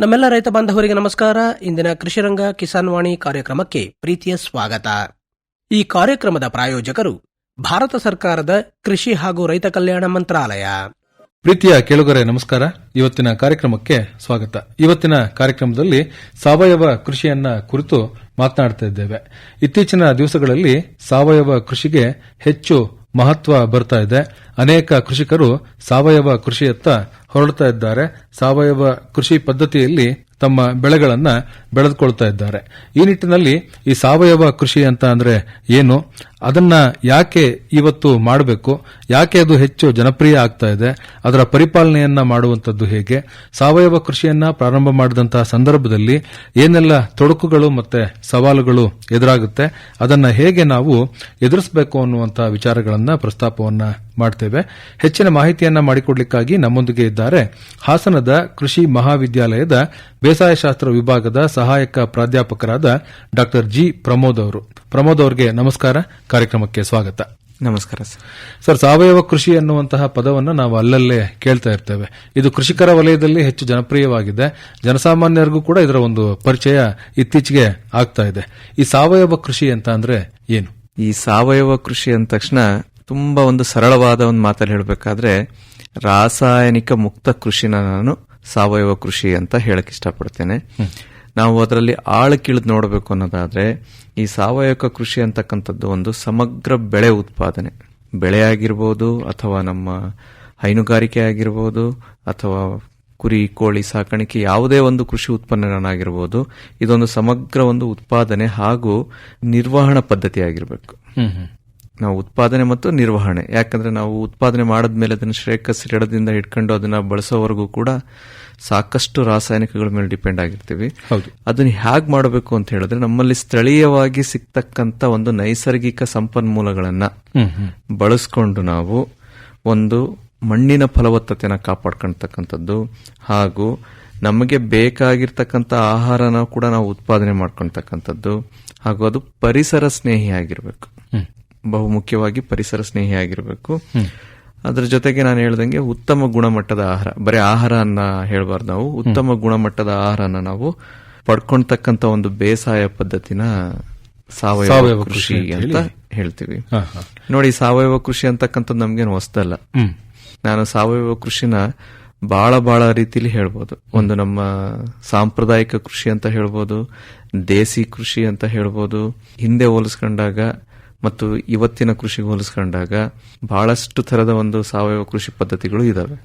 ನಮ್ಮೆಲ್ಲ ರೈತ ಬಾಂಧವರಿಗೆ ನಮಸ್ಕಾರ. ಇಂದಿನ ಕೃಷಿರಂಗ ಕಿಸಾನ್ ವಾಣಿ ಕಾರ್ಯಕ್ರಮಕ್ಕೆ ಪ್ರೀತಿಯ ಸ್ವಾಗತ. ಈ ಕಾರ್ಯಕ್ರಮದ ಪ್ರಾಯೋಜಕರು ಭಾರತ ಸರ್ಕಾರದ ಕೃಷಿ ಹಾಗೂ ರೈತ ಕಲ್ಯಾಣ ಮಂತ್ರಾಲಯ. ಪ್ರೀತಿಯ ಕೇಳುಗರೆ, ನಮಸ್ಕಾರ. ಇವತ್ತಿನ ಕಾರ್ಯಕ್ರಮಕ್ಕೆ ಸ್ವಾಗತ. ಇವತ್ತಿನ ಕಾರ್ಯಕ್ರಮದಲ್ಲಿ ಸಾವಯವ ಕೃಷಿಯನ್ನ ಕುರಿತು ಮಾತನಾಡ್ತಾ ಇದ್ದೇವೆ. ಇತ್ತೀಚಿನ ದಿವಸಗಳಲ್ಲಿ ಸಾವಯವ ಕೃಷಿಗೆ ಹೆಚ್ಚು ಮಹತ್ವ ಬರ್ತಾ ಇದೆ. ಅನೇಕ ಕೃಷಿಕರು ಸಾವಯವ ಕೃಷಿಯತ್ತ ಹೊರಡ್ತಾ ಇದ್ದಾರೆ. ಸಾವಯವ ಕೃಷಿ ಪದ್ಧತಿಯಲ್ಲಿ ತಮ್ಮ ಬೆಳೆಗಳನ್ನು ಬೆಳೆದುಕೊಳ್ತಾ ಇದ್ದಾರೆ. ಈ ನಿಟ್ಟಿನಲ್ಲಿ ಈ ಸಾವಯವ ಕೃಷಿ ಅಂತ ಅಂದ್ರೆ ಏನು? ಅದನ್ನ ಯಾಕೆ ಇವತ್ತು ಮಾಡಬೇಕು? ಯಾಕೆ ಅದು ಹೆಚ್ಚು ಜನಪ್ರಿಯ ಆಗ್ತಾ ಇದೆ? ಅದರ ಪರಿಪಾಲನೆಯನ್ನ ಮಾಡುವಂಥದ್ದು ಹೇಗೆ? ಸಾವಯವ ಕೃಷಿಯನ್ನ ಪ್ರಾರಂಭ ಮಾಡಿದಂತಹ ಸಂದರ್ಭದಲ್ಲಿ ಏನೆಲ್ಲ ತೊಡಕುಗಳು ಮತ್ತೆ ಸವಾಲುಗಳು ಎದುರಾಗುತ್ತೆ? ಅದನ್ನ ಹೇಗೆ ನಾವು ಎದುರಿಸಬೇಕು ಅನ್ನುವಂತಹ ವಿಚಾರಗಳನ್ನ ಪ್ರಸ್ತಾಪವನ್ನ ಮಾಡ್ತೇವೆ. ಹೆಚ್ಚಿನ ಮಾಹಿತಿಯನ್ನ ಮಾಡಿಕೊಡ್ಲಿಕ್ಕಾಗಿ ನಮ್ಮೊಂದಿಗೆ ಇದ್ದಾರೆ ಹಾಸನದ ಕೃಷಿ ಮಹಾವಿದ್ಯಾಲಯದ ಬೇಸಾಯ ಶಾಸ್ತ್ರ ವಿಭಾಗದ ಸಹಾಯಕ ಪ್ರಾಧ್ಯಾಪಕರಾದ ಡಾ ಜಿ ಪ್ರಮೋದ್ ಅವರು. ಪ್ರಮೋದ್ ಅವರಿಗೆ ನಮಸ್ಕಾರ. ಕಾರ್ಯಕ್ರಮಕ್ಕೆ ಸ್ವಾಗತ. ನಮಸ್ಕಾರ ಸರ್. ಸರ್ ಸಾವಯವ ಕೃಷಿ ಅನ್ನುವಂತಹ ಪದವನ್ನು ನಾವು ಅಲ್ಲಲ್ಲೇ ಕೇಳ್ತಾ ಇರ್ತೇವೆ. ಇದು ಕೃಷಿಕರ ವಲಯದಲ್ಲಿ ಹೆಚ್ಚು ಜನಪ್ರಿಯವಾಗಿದೆ. ಜನಸಾಮಾನ್ಯರಿಗೂ ಕೂಡ ಇದರ ಒಂದು ಪರಿಚಯ ಇತ್ತೀಚೆಗೆ ಆಗ್ತಾ ಇದೆ. ಈ ಸಾವಯವ ಕೃಷಿ ಅಂತ ಅಂದ್ರೆ ಏನು? ಈ ಸಾವಯವ ಕೃಷಿ ಅಂದ ತಕ್ಷಣ ತುಂಬಾ ಒಂದು ಸರಳವಾದ ಒಂದು ಮಾತಲ್ಲಿ ಹೇಳಬೇಕಾದ್ರೆ ರಾಸಾಯನಿಕ ಮುಕ್ತ ಕೃಷಿನ ನಾನು ಸಾವಯವ ಕೃಷಿ ಅಂತ ಹೇಳಕ್ ಇಷ್ಟಪಡ್ತೇನೆ. ನಾವು ಅದರಲ್ಲಿ ಆಳಕ್ಕಿಳಿದು ನೋಡಬೇಕು ಅನ್ನೋದಾದ್ರೆ ಈ ಸಾವಯವ ಕೃಷಿ ಅಂತಕ್ಕಂಥದ್ದು ಒಂದು ಸಮಗ್ರ ಬೆಳೆ ಉತ್ಪಾದನೆ. ಬೆಳೆ ಆಗಿರ್ಬೋದು ಅಥವಾ ನಮ್ಮ ಹೈನುಗಾರಿಕೆ ಆಗಿರ್ಬೋದು ಅಥವಾ ಕುರಿ ಕೋಳಿ ಸಾಕಾಣಿಕೆ ಯಾವುದೇ ಒಂದು ಕೃಷಿ ಉತ್ಪನ್ನಗಳನ್ನಾಗಿರ್ಬೋದು ಇದೊಂದು ಸಮಗ್ರ ಒಂದು ಉತ್ಪಾದನೆ ಹಾಗೂ ನಿರ್ವಹಣಾ ಪದ್ಧತಿ ಆಗಿರಬೇಕು. ನಾವು ಉತ್ಪಾದನೆ ಮತ್ತು ನಿರ್ವಹಣೆ. ಯಾಕಂದ್ರೆ ನಾವು ಉತ್ಪಾದನೆ ಮಾಡಿದ್ಮೇಲೆ ಅದನ್ನು ಶ್ರೇಕಸಿಡದಿಂದ ಹಿಡ್ಕೊಂಡು ಅದನ್ನ ಬಳಸೋವರೆಗೂ ಕೂಡ ಸಾಕಷ್ಟು ರಾಸಾಯನಿಕಗಳ ಮೇಲೆ ಡಿಪೆಂಡ್ ಆಗಿರ್ತೀವಿ. ಹೌದು. ಅದನ್ನ ಹೇಗ್ ಮಾಡಬೇಕು ಅಂತ ಹೇಳಿದ್ರೆ ನಮ್ಮಲ್ಲಿ ಸ್ಥಳೀಯವಾಗಿ ಸಿಗ್ತಕ್ಕಂಥ ಒಂದು ನೈಸರ್ಗಿಕ ಸಂಪನ್ಮೂಲಗಳನ್ನ ಬಳಸ್ಕೊಂಡು ನಾವು ಒಂದು ಮಣ್ಣಿನ ಫಲವತ್ತತೆನ ಕಾಪಾಡ್ಕೊಳ್ತಕ್ಕಂಥದ್ದು ಹಾಗೂ ನಮಗೆ ಬೇಕಾಗಿರ್ತಕ್ಕಂಥ ಆಹಾರನ ಕೂಡ ನಾವು ಉತ್ಪಾದನೆ ಮಾಡ್ಕೊಳ್ತಕ್ಕಂಥದ್ದು ಹಾಗೂ ಅದು ಪರಿಸರ ಸ್ನೇಹಿ ಆಗಿರ್ಬೇಕು ಬಹು ಮುಖ್ಯವಾಗಿ ಪರಿಸರ ಸ್ನೇಹಿ ಆಗಿರ್ಬೇಕು. ಅದ್ರ ಜೊತೆಗೆ ನಾನು ಹೇಳ್ದಂಗೆ ಉತ್ತಮ ಗುಣಮಟ್ಟದ ಆಹಾರ ಬರೀ ಆಹಾರ ಅನ್ನ ಹೇಳ್ಬಾರ್ದು ನಾವು ಉತ್ತಮ ಗುಣಮಟ್ಟದ ಆಹಾರನ ನಾವು ಪಡ್ಕೊಂಡ್ತಕ್ಕಂತ ಒಂದು ಬೇಸಾಯ ಪದ್ಧತಿನ ಸಾವಯವ ಕೃಷಿ ಅಂತ ಹೇಳ್ತೀವಿ. ನೋಡಿ ಸಾವಯವ ಕೃಷಿ ಅಂತಕ್ಕಂಥದ್ದು ನಮ್ಗೇನು ಹೊಸದಲ್ಲ. ನಾನು ಸಾವಯವ ಕೃಷಿನ ಬಹಳ ಬಹಳ ರೀತಿಲಿ ಹೇಳ್ಬೋದು. ಒಂದು ನಮ್ಮ ಸಾಂಪ್ರದಾಯಿಕ ಕೃಷಿ ಅಂತ ಹೇಳ್ಬೋದು ದೇಸಿ ಕೃಷಿ ಅಂತ ಹೇಳ್ಬೋದು. ಹಿಂದೆ ಹೋಲಿಸ್ಕೊಂಡಾಗ ಮತ್ತು ಇವತ್ತಿನ ಕೃಷಿಗೆ ಹೋಲಿಸ್ಕೊಂಡಾಗ ಬಹಳಷ್ಟು ತರದ ಒಂದು ಸಾವಯವ ಕೃಷಿ ಪದ್ಧತಿಗಳು ಇದಾವೆ.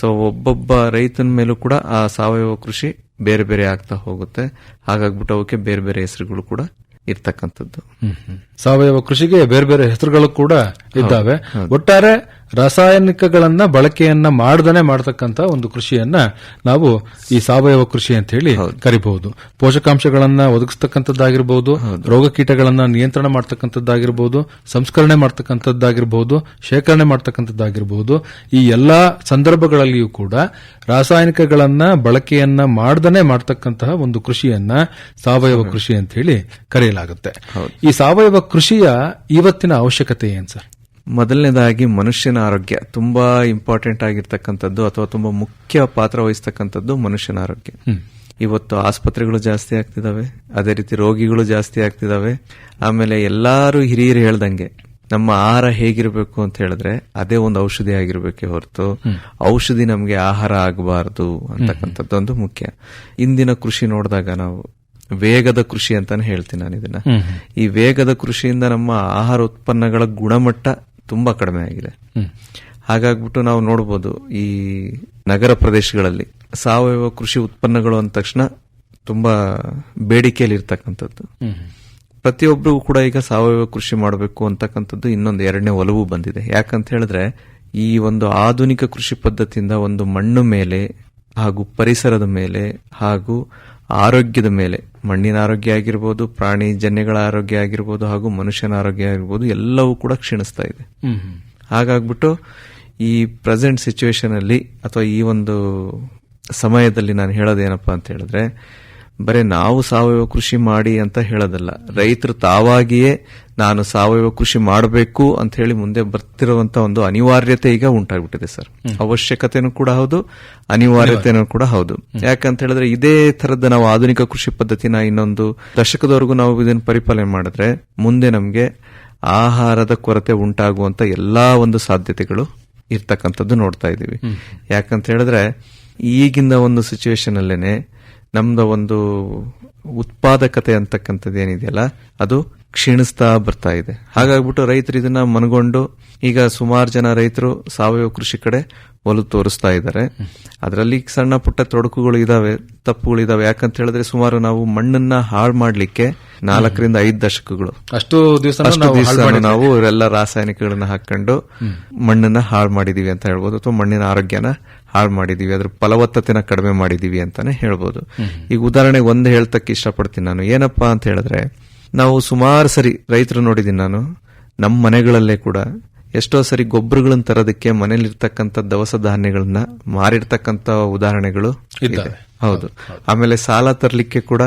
ಸೊ ಒಬ್ಬೊಬ್ಬ ರೈತನ ಮೇಲೂ ಕೂಡ ಆ ಸಾವಯವ ಕೃಷಿ ಬೇರೆ ಬೇರೆ ಆಗ್ತಾ ಹೋಗುತ್ತೆ. ಹಾಗಾಗ್ಬಿಟ್ಟು ಅವಕ್ಕೆ ಬೇರೆ ಬೇರೆ ಹೆಸರುಗಳು ಕೂಡ ಇರ್ತಕ್ಕಂಥದ್ದು. ಸಾವಯವ ಕೃಷಿಗೆ ಬೇರೆ ಬೇರೆ ಹೆಸರುಗಳು ಕೂಡ ಇದ್ದಾವೆ. ಒಟ್ಟಾರೆ ರಾಸಾಯನಿಕಗಳನ್ನ ಬಳಕೆಯನ್ನ ಮಾಡದನೆ ಮಾಡತಕ್ಕಂತ ಒಂದು ಕೃಷಿಯನ್ನ ನಾವು ಈ ಸಾವಯವ ಕೃಷಿ ಅಂತ ಹೇಳಿ ಕರಿಬಹುದು. ಪೋಷಕಾಂಶಗಳನ್ನ ಒದಗಿಸ್ತಕ್ಕಂಥದ್ದಾಗಿರಬಹುದು ರೋಗ ಕೀಟಗಳನ್ನ ನಿಯಂತ್ರಣ ಮಾಡತಕ್ಕಂಥದ್ದಾಗಿರಬಹುದು ಸಂಸ್ಕರಣೆ ಮಾಡತಕ್ಕಂಥದ್ದಾಗಿರಬಹುದು ಶೇಖರಣೆ ಮಾಡತಕ್ಕಂಥದ್ದಾಗಿರಬಹುದು ಈ ಎಲ್ಲಾ ಸಂದರ್ಭಗಳಲ್ಲಿಯೂ ಕೂಡ ರಾಸಾಯನಿಕಗಳನ್ನ ಬಳಕೆಯನ್ನ ಮಾಡದನೆ ಮಾಡ್ತಕ್ಕಂತಹ ಒಂದು ಕೃಷಿಯನ್ನ ಸಾವಯವ ಕೃಷಿ ಅಂತ ಹೇಳಿ ಕರೆಯಲಾಗುತ್ತೆ ಈ ಸಾವಯವ ಕೃಷಿಯ ಇವತ್ತಿನ ಅವಶ್ಯಕತೆ ಏನ್ ಸರ್? ಮೊದಲನೇದಾಗಿ ಮನುಷ್ಯನ ಆರೋಗ್ಯ ತುಂಬಾ ಇಂಪಾರ್ಟೆಂಟ್ ಆಗಿರ್ತಕ್ಕಂಥದ್ದು ಅಥವಾ ತುಂಬಾ ಮುಖ್ಯ ಪಾತ್ರ ವಹಿಸ್ತಕ್ಕಂಥದ್ದು ಮನುಷ್ಯನ ಆರೋಗ್ಯ. ಇವತ್ತು ಆಸ್ಪತ್ರೆಗಳು ಜಾಸ್ತಿ ಆಗ್ತಿದಾವೆ ಅದೇ ರೀತಿ ರೋಗಿಗಳು ಜಾಸ್ತಿ ಆಗ್ತಿದಾವೆ. ಆಮೇಲೆ ಎಲ್ಲಾರು ಹಿರಿಯರು ಹೇಳ್ದಂಗೆ ನಮ್ಮ ಆಹಾರ ಹೇಗಿರಬೇಕು ಅಂತ ಹೇಳಿದ್ರೆ ಅದೇ ಒಂದು ಔಷಧಿ ಆಗಿರ್ಬೇಕೆ ಹೊರತು ಔಷಧಿ ನಮಗೆ ಆಹಾರ ಆಗಬಾರದು ಅಂತಕ್ಕಂಥದ್ದು ಒಂದು ಮುಖ್ಯ. ಇಂದಿನ ಕೃಷಿ ನೋಡಿದಾಗ ನಾವು ವೇಗದ ಕೃಷಿ ಅಂತಾನೆ ಹೇಳ್ತೀನಿ ನಾನು ಇದನ್ನ. ಈ ವೇಗದ ಕೃಷಿಯಿಂದ ನಮ್ಮ ಆಹಾರ ಉತ್ಪನ್ನಗಳ ಗುಣಮಟ್ಟ ತುಂಬಾ ಕಡಿಮೆ ಆಗಿದೆ. ಹಾಗಾಗ್ಬಿಟ್ಟು ನಾವು ನೋಡ್ಬೋದು ಈ ನಗರ ಪ್ರದೇಶಗಳಲ್ಲಿ ಸಾವಯವ ಕೃಷಿ ಉತ್ಪನ್ನಗಳು ಅಂದ ತಕ್ಷಣ ತುಂಬಾ ಬೇಡಿಕೆಯಲ್ಲಿ ಇರ್ತಕ್ಕಂಥದ್ದು. ಪ್ರತಿಯೊಬ್ಬರಿಗೂ ಕೂಡ ಈಗ ಸಾವಯವ ಕೃಷಿ ಮಾಡಬೇಕು ಅಂತಕ್ಕಂಥದ್ದು ಇನ್ನೊಂದು ಎರಡನೇ ಒಲವು ಬಂದಿದೆ. ಯಾಕಂತ ಹೇಳಿದ್ರೆ ಈ ಒಂದು ಆಧುನಿಕ ಕೃಷಿ ಪದ್ಧತಿಯಿಂದ ಒಂದು ಮಣ್ಣು ಮೇಲೆ ಹಾಗೂ ಪರಿಸರದ ಮೇಲೆ ಹಾಗೂ ಆರೋಗ್ಯದ ಮೇಲೆ, ಮಣ್ಣಿನ ಆರೋಗ್ಯ ಆಗಿರ್ಬೋದು, ಪ್ರಾಣಿ ಜನ್ಯಗಳ ಆರೋಗ್ಯ ಆಗಿರ್ಬೋದು ಹಾಗೂ ಮನುಷ್ಯನ ಆರೋಗ್ಯ ಆಗಿರ್ಬೋದು ಎಲ್ಲವೂ ಕೂಡ ಕ್ಷೀಣಿಸ್ತಾ ಇದೆ. ಹಾಗಾಗ್ಬಿಟ್ಟು ಈ ಪ್ರೆಸೆಂಟ್ ಸಿಚುವೇಶನ್ ಅಲ್ಲಿ ಅಥವಾ ಈ ಒಂದು ಸಮಯದಲ್ಲಿ ನಾನು ಹೇಳೋದೇನಪ್ಪ ಅಂತ ಹೇಳಿದ್ರೆ ಬರೀ ನಾವು ಸಾವಯವ ಕೃಷಿ ಮಾಡಿ ಅಂತ ಹೇಳೋದಲ್ಲ. ರೈತರು ತಾವಾಗಿಯೇ ನಾನು ಸಾವಯವ ಕೃಷಿ ಮಾಡಬೇಕು ಅಂತ ಹೇಳಿ ಮುಂದೆ ಬರ್ತಿರುವಂತ ಒಂದು ಅನಿವಾರ್ಯತೆ ಈಗ ಉಂಟಾಗ್ಬಿಟ್ಟಿದೆ ಸರ್. ಅವಶ್ಯಕತೆನೂ ಕೂಡ ಹೌದು ಅನಿವಾರ್ಯತೆನೂ ಕೂಡ ಹೌದು. ಯಾಕಂತ ಹೇಳಿದ್ರೆ ಇದೇ ತರದ ನಾವು ಆಧುನಿಕ ಕೃಷಿ ಪದ್ಧತಿನ ಇನ್ನೊಂದು ದಶಕದವರೆಗೂ ನಾವು ಇದನ್ನು ಪರಿಪಾಲನೆ ಮಾಡಿದ್ರೆ ಮುಂದೆ ನಮಗೆ ಆಹಾರದ ಕೊರತೆ ಉಂಟಾಗುವಂತ ಎಲ್ಲಾ ಒಂದು ಸಾಧ್ಯತೆಗಳು ಇರ್ತಕ್ಕಂಥದ್ದು ನೋಡ್ತಾ ಇದೀವಿ ಯಾಕಂತ ಹೇಳಿದ್ರೆ ಈಗಿನ ಒಂದು ಸಿಚುವೇಶನ್ ಅಲ್ಲೇನೆ ನಮ್ದು ಒಂದು ಉತ್ಪಾದಕತೆ ಅಂತಕ್ಕಂಥದ್ದು ಏನಿದೆಯಲ್ಲ ಅದು ಕ್ಷೀಣಿಸ್ತಾ ಬರ್ತಾ ಇದೆ. ಹಾಗಾಗ್ಬಿಟ್ಟು ರೈತರು ಇದನ್ನ ಮನಗೊಂಡು ಈಗ ಸುಮಾರು ಜನ ರೈತರು ಸಾವಯವ ಕೃಷಿ ಕಡೆ ಒಲವು ತೋರಿಸ್ತಾ ಇದ್ದಾರೆ. ಅದರಲ್ಲಿ ಸಣ್ಣ ಪುಟ್ಟ ತೊಡಕುಗಳು ಇದಾವೆ ತಪ್ಪುಗಳು ಇದಾವೆ. ಯಾಕಂತ ಹೇಳಿದ್ರೆ ಸುಮಾರು ನಾವು ಮಣ್ಣನ್ನ ಹಾಳು ಮಾಡ್ಲಿಕ್ಕೆ ನಾಲ್ಕರಿಂದ ಐದು ದಶಕಗಳು. ಅಷ್ಟು ದಿವಸ ಅಷ್ಟು ದಿವ್ಸ ನಾವು ಎಲ್ಲ ರಾಸಾಯನಿಕಗಳನ್ನ ಹಾಕೊಂಡು ಮಣ್ಣನ್ನ ಹಾಳು ಮಾಡಿದೀವಿ ಅಂತ ಹೇಳ್ಬೋದು. ಅಥವಾ ಮಣ್ಣಿನ ಆರೋಗ್ಯನ ಹಾಳು ಮಾಡಿದೀವಿ ಅದ್ರ ಫಲವತ್ತತೆನ ಕಡಿಮೆ ಮಾಡಿದೀವಿ ಅಂತಾನೆ ಹೇಳ್ಬೋದು. ಈಗ ಉದಾಹರಣೆಗೆ ಒಂದು ಹೇಳ್ತಕ್ಕೆ ಇಷ್ಟಪಡ್ತೀನಿ ನಾನು. ಏನಪ್ಪಾ ಅಂತ ಹೇಳಿದ್ರೆ ನಾವು ಸುಮಾರು ಸರಿ ರೈತರು ನೋಡಿದೀನಿ ನಾನು ನಮ್ಮ ಮನೆಗಳಲ್ಲೇ ಕೂಡ ಎಷ್ಟೋ ಸರಿ ಗೊಬ್ಬರಗಳನ್ನ ತರೋದಕ್ಕೆ ಮನೇಲಿರ್ತಕ್ಕಂಥ ದವಸ ಧಾನ್ಯಗಳನ್ನ ಮಾರಿರ್ತಕ್ಕಂಥ ಉದಾಹರಣೆಗಳು ಇದೆ. ಹೌದು. ಆಮೇಲೆ ಸಾಲ ತರಲಿಕ್ಕೆ ಕೂಡ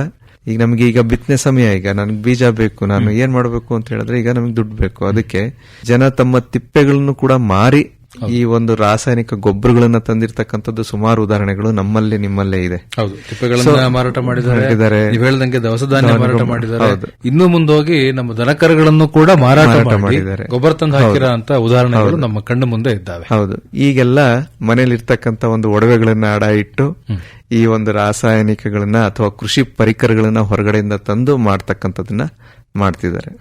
ಈಗ ನಮಗೆ ಈಗ ಬಿತ್ತನೆ ಸಮಯ ಈಗ ನನಗೆ ಬೀಜ ಬೇಕು ನಾನು ಏನ್ ಮಾಡಬೇಕು ಅಂತ ಹೇಳಿದ್ರೆ ಈಗ ನಮಗೆ ದುಡ್ಡು ಬೇಕು. ಅದಕ್ಕೆ ಜನ ತಮ್ಮ ತಿಪ್ಪೆಗಳನ್ನು ಕೂಡ ಮಾರಿ ಈ ಒಂದು ರಾಸಾಯನಿಕ ಗೊಬ್ಬರಗಳನ್ನ ತಂದಿರತಕ್ಕಂಥದ್ದು ಸುಮಾರು ಉದಾಹರಣೆಗಳು ನಮ್ಮಲ್ಲಿ ನಿಮ್ಮಲ್ಲೇ ಇದೆ. ಹೌದು. ತಿಪ್ಪೆಗಳನ್ನ ಮಾರಾಟ ಮಾಡಿದ್ದಾರೆ. ನೀವು ಹೇಳ್ದಂಗೆ ದವಸ ಧಾನ್ಯ ಮಾರಾಟ ಮಾಡಿದ್ದಾರೆ. ಇನ್ನು ಮುಂದೋಗಿ ನಮ್ಮ ದನಕರಗಳನ್ನು ಕೂಡ ಮಾರಾಟ ಮಾಡಿದ್ದಾರೆ. ಗೊಬ್ಬರ ತಂದು ಹಾಕಿರೋ ಅಂತ ಉದಾಹರಣೆಗಳು ನಮ್ಮ ಕಣ್ಣು ಮುಂದೆ ಇದ್ದಾವೆ. ಹೌದು. ಈಗೆಲ್ಲ ಮನೇಲಿರ್ತಕ್ಕಂಥ ಒಂದು ಒಡವೆಗಳನ್ನ ಅಡ ಇಟ್ಟು ಈ ಒಂದು ರಾಸಾಯನಿಕಗಳನ್ನ ಅಥವಾ ಕೃಷಿ ಪರಿಕರಗಳನ್ನ ಹೊರಗಡೆಯಿಂದ ತಂದು ಮಾಡ್ತಕ್ಕಂಥದನ್ನ ಮಾಡ್ತಿದ್ದಾರೆ.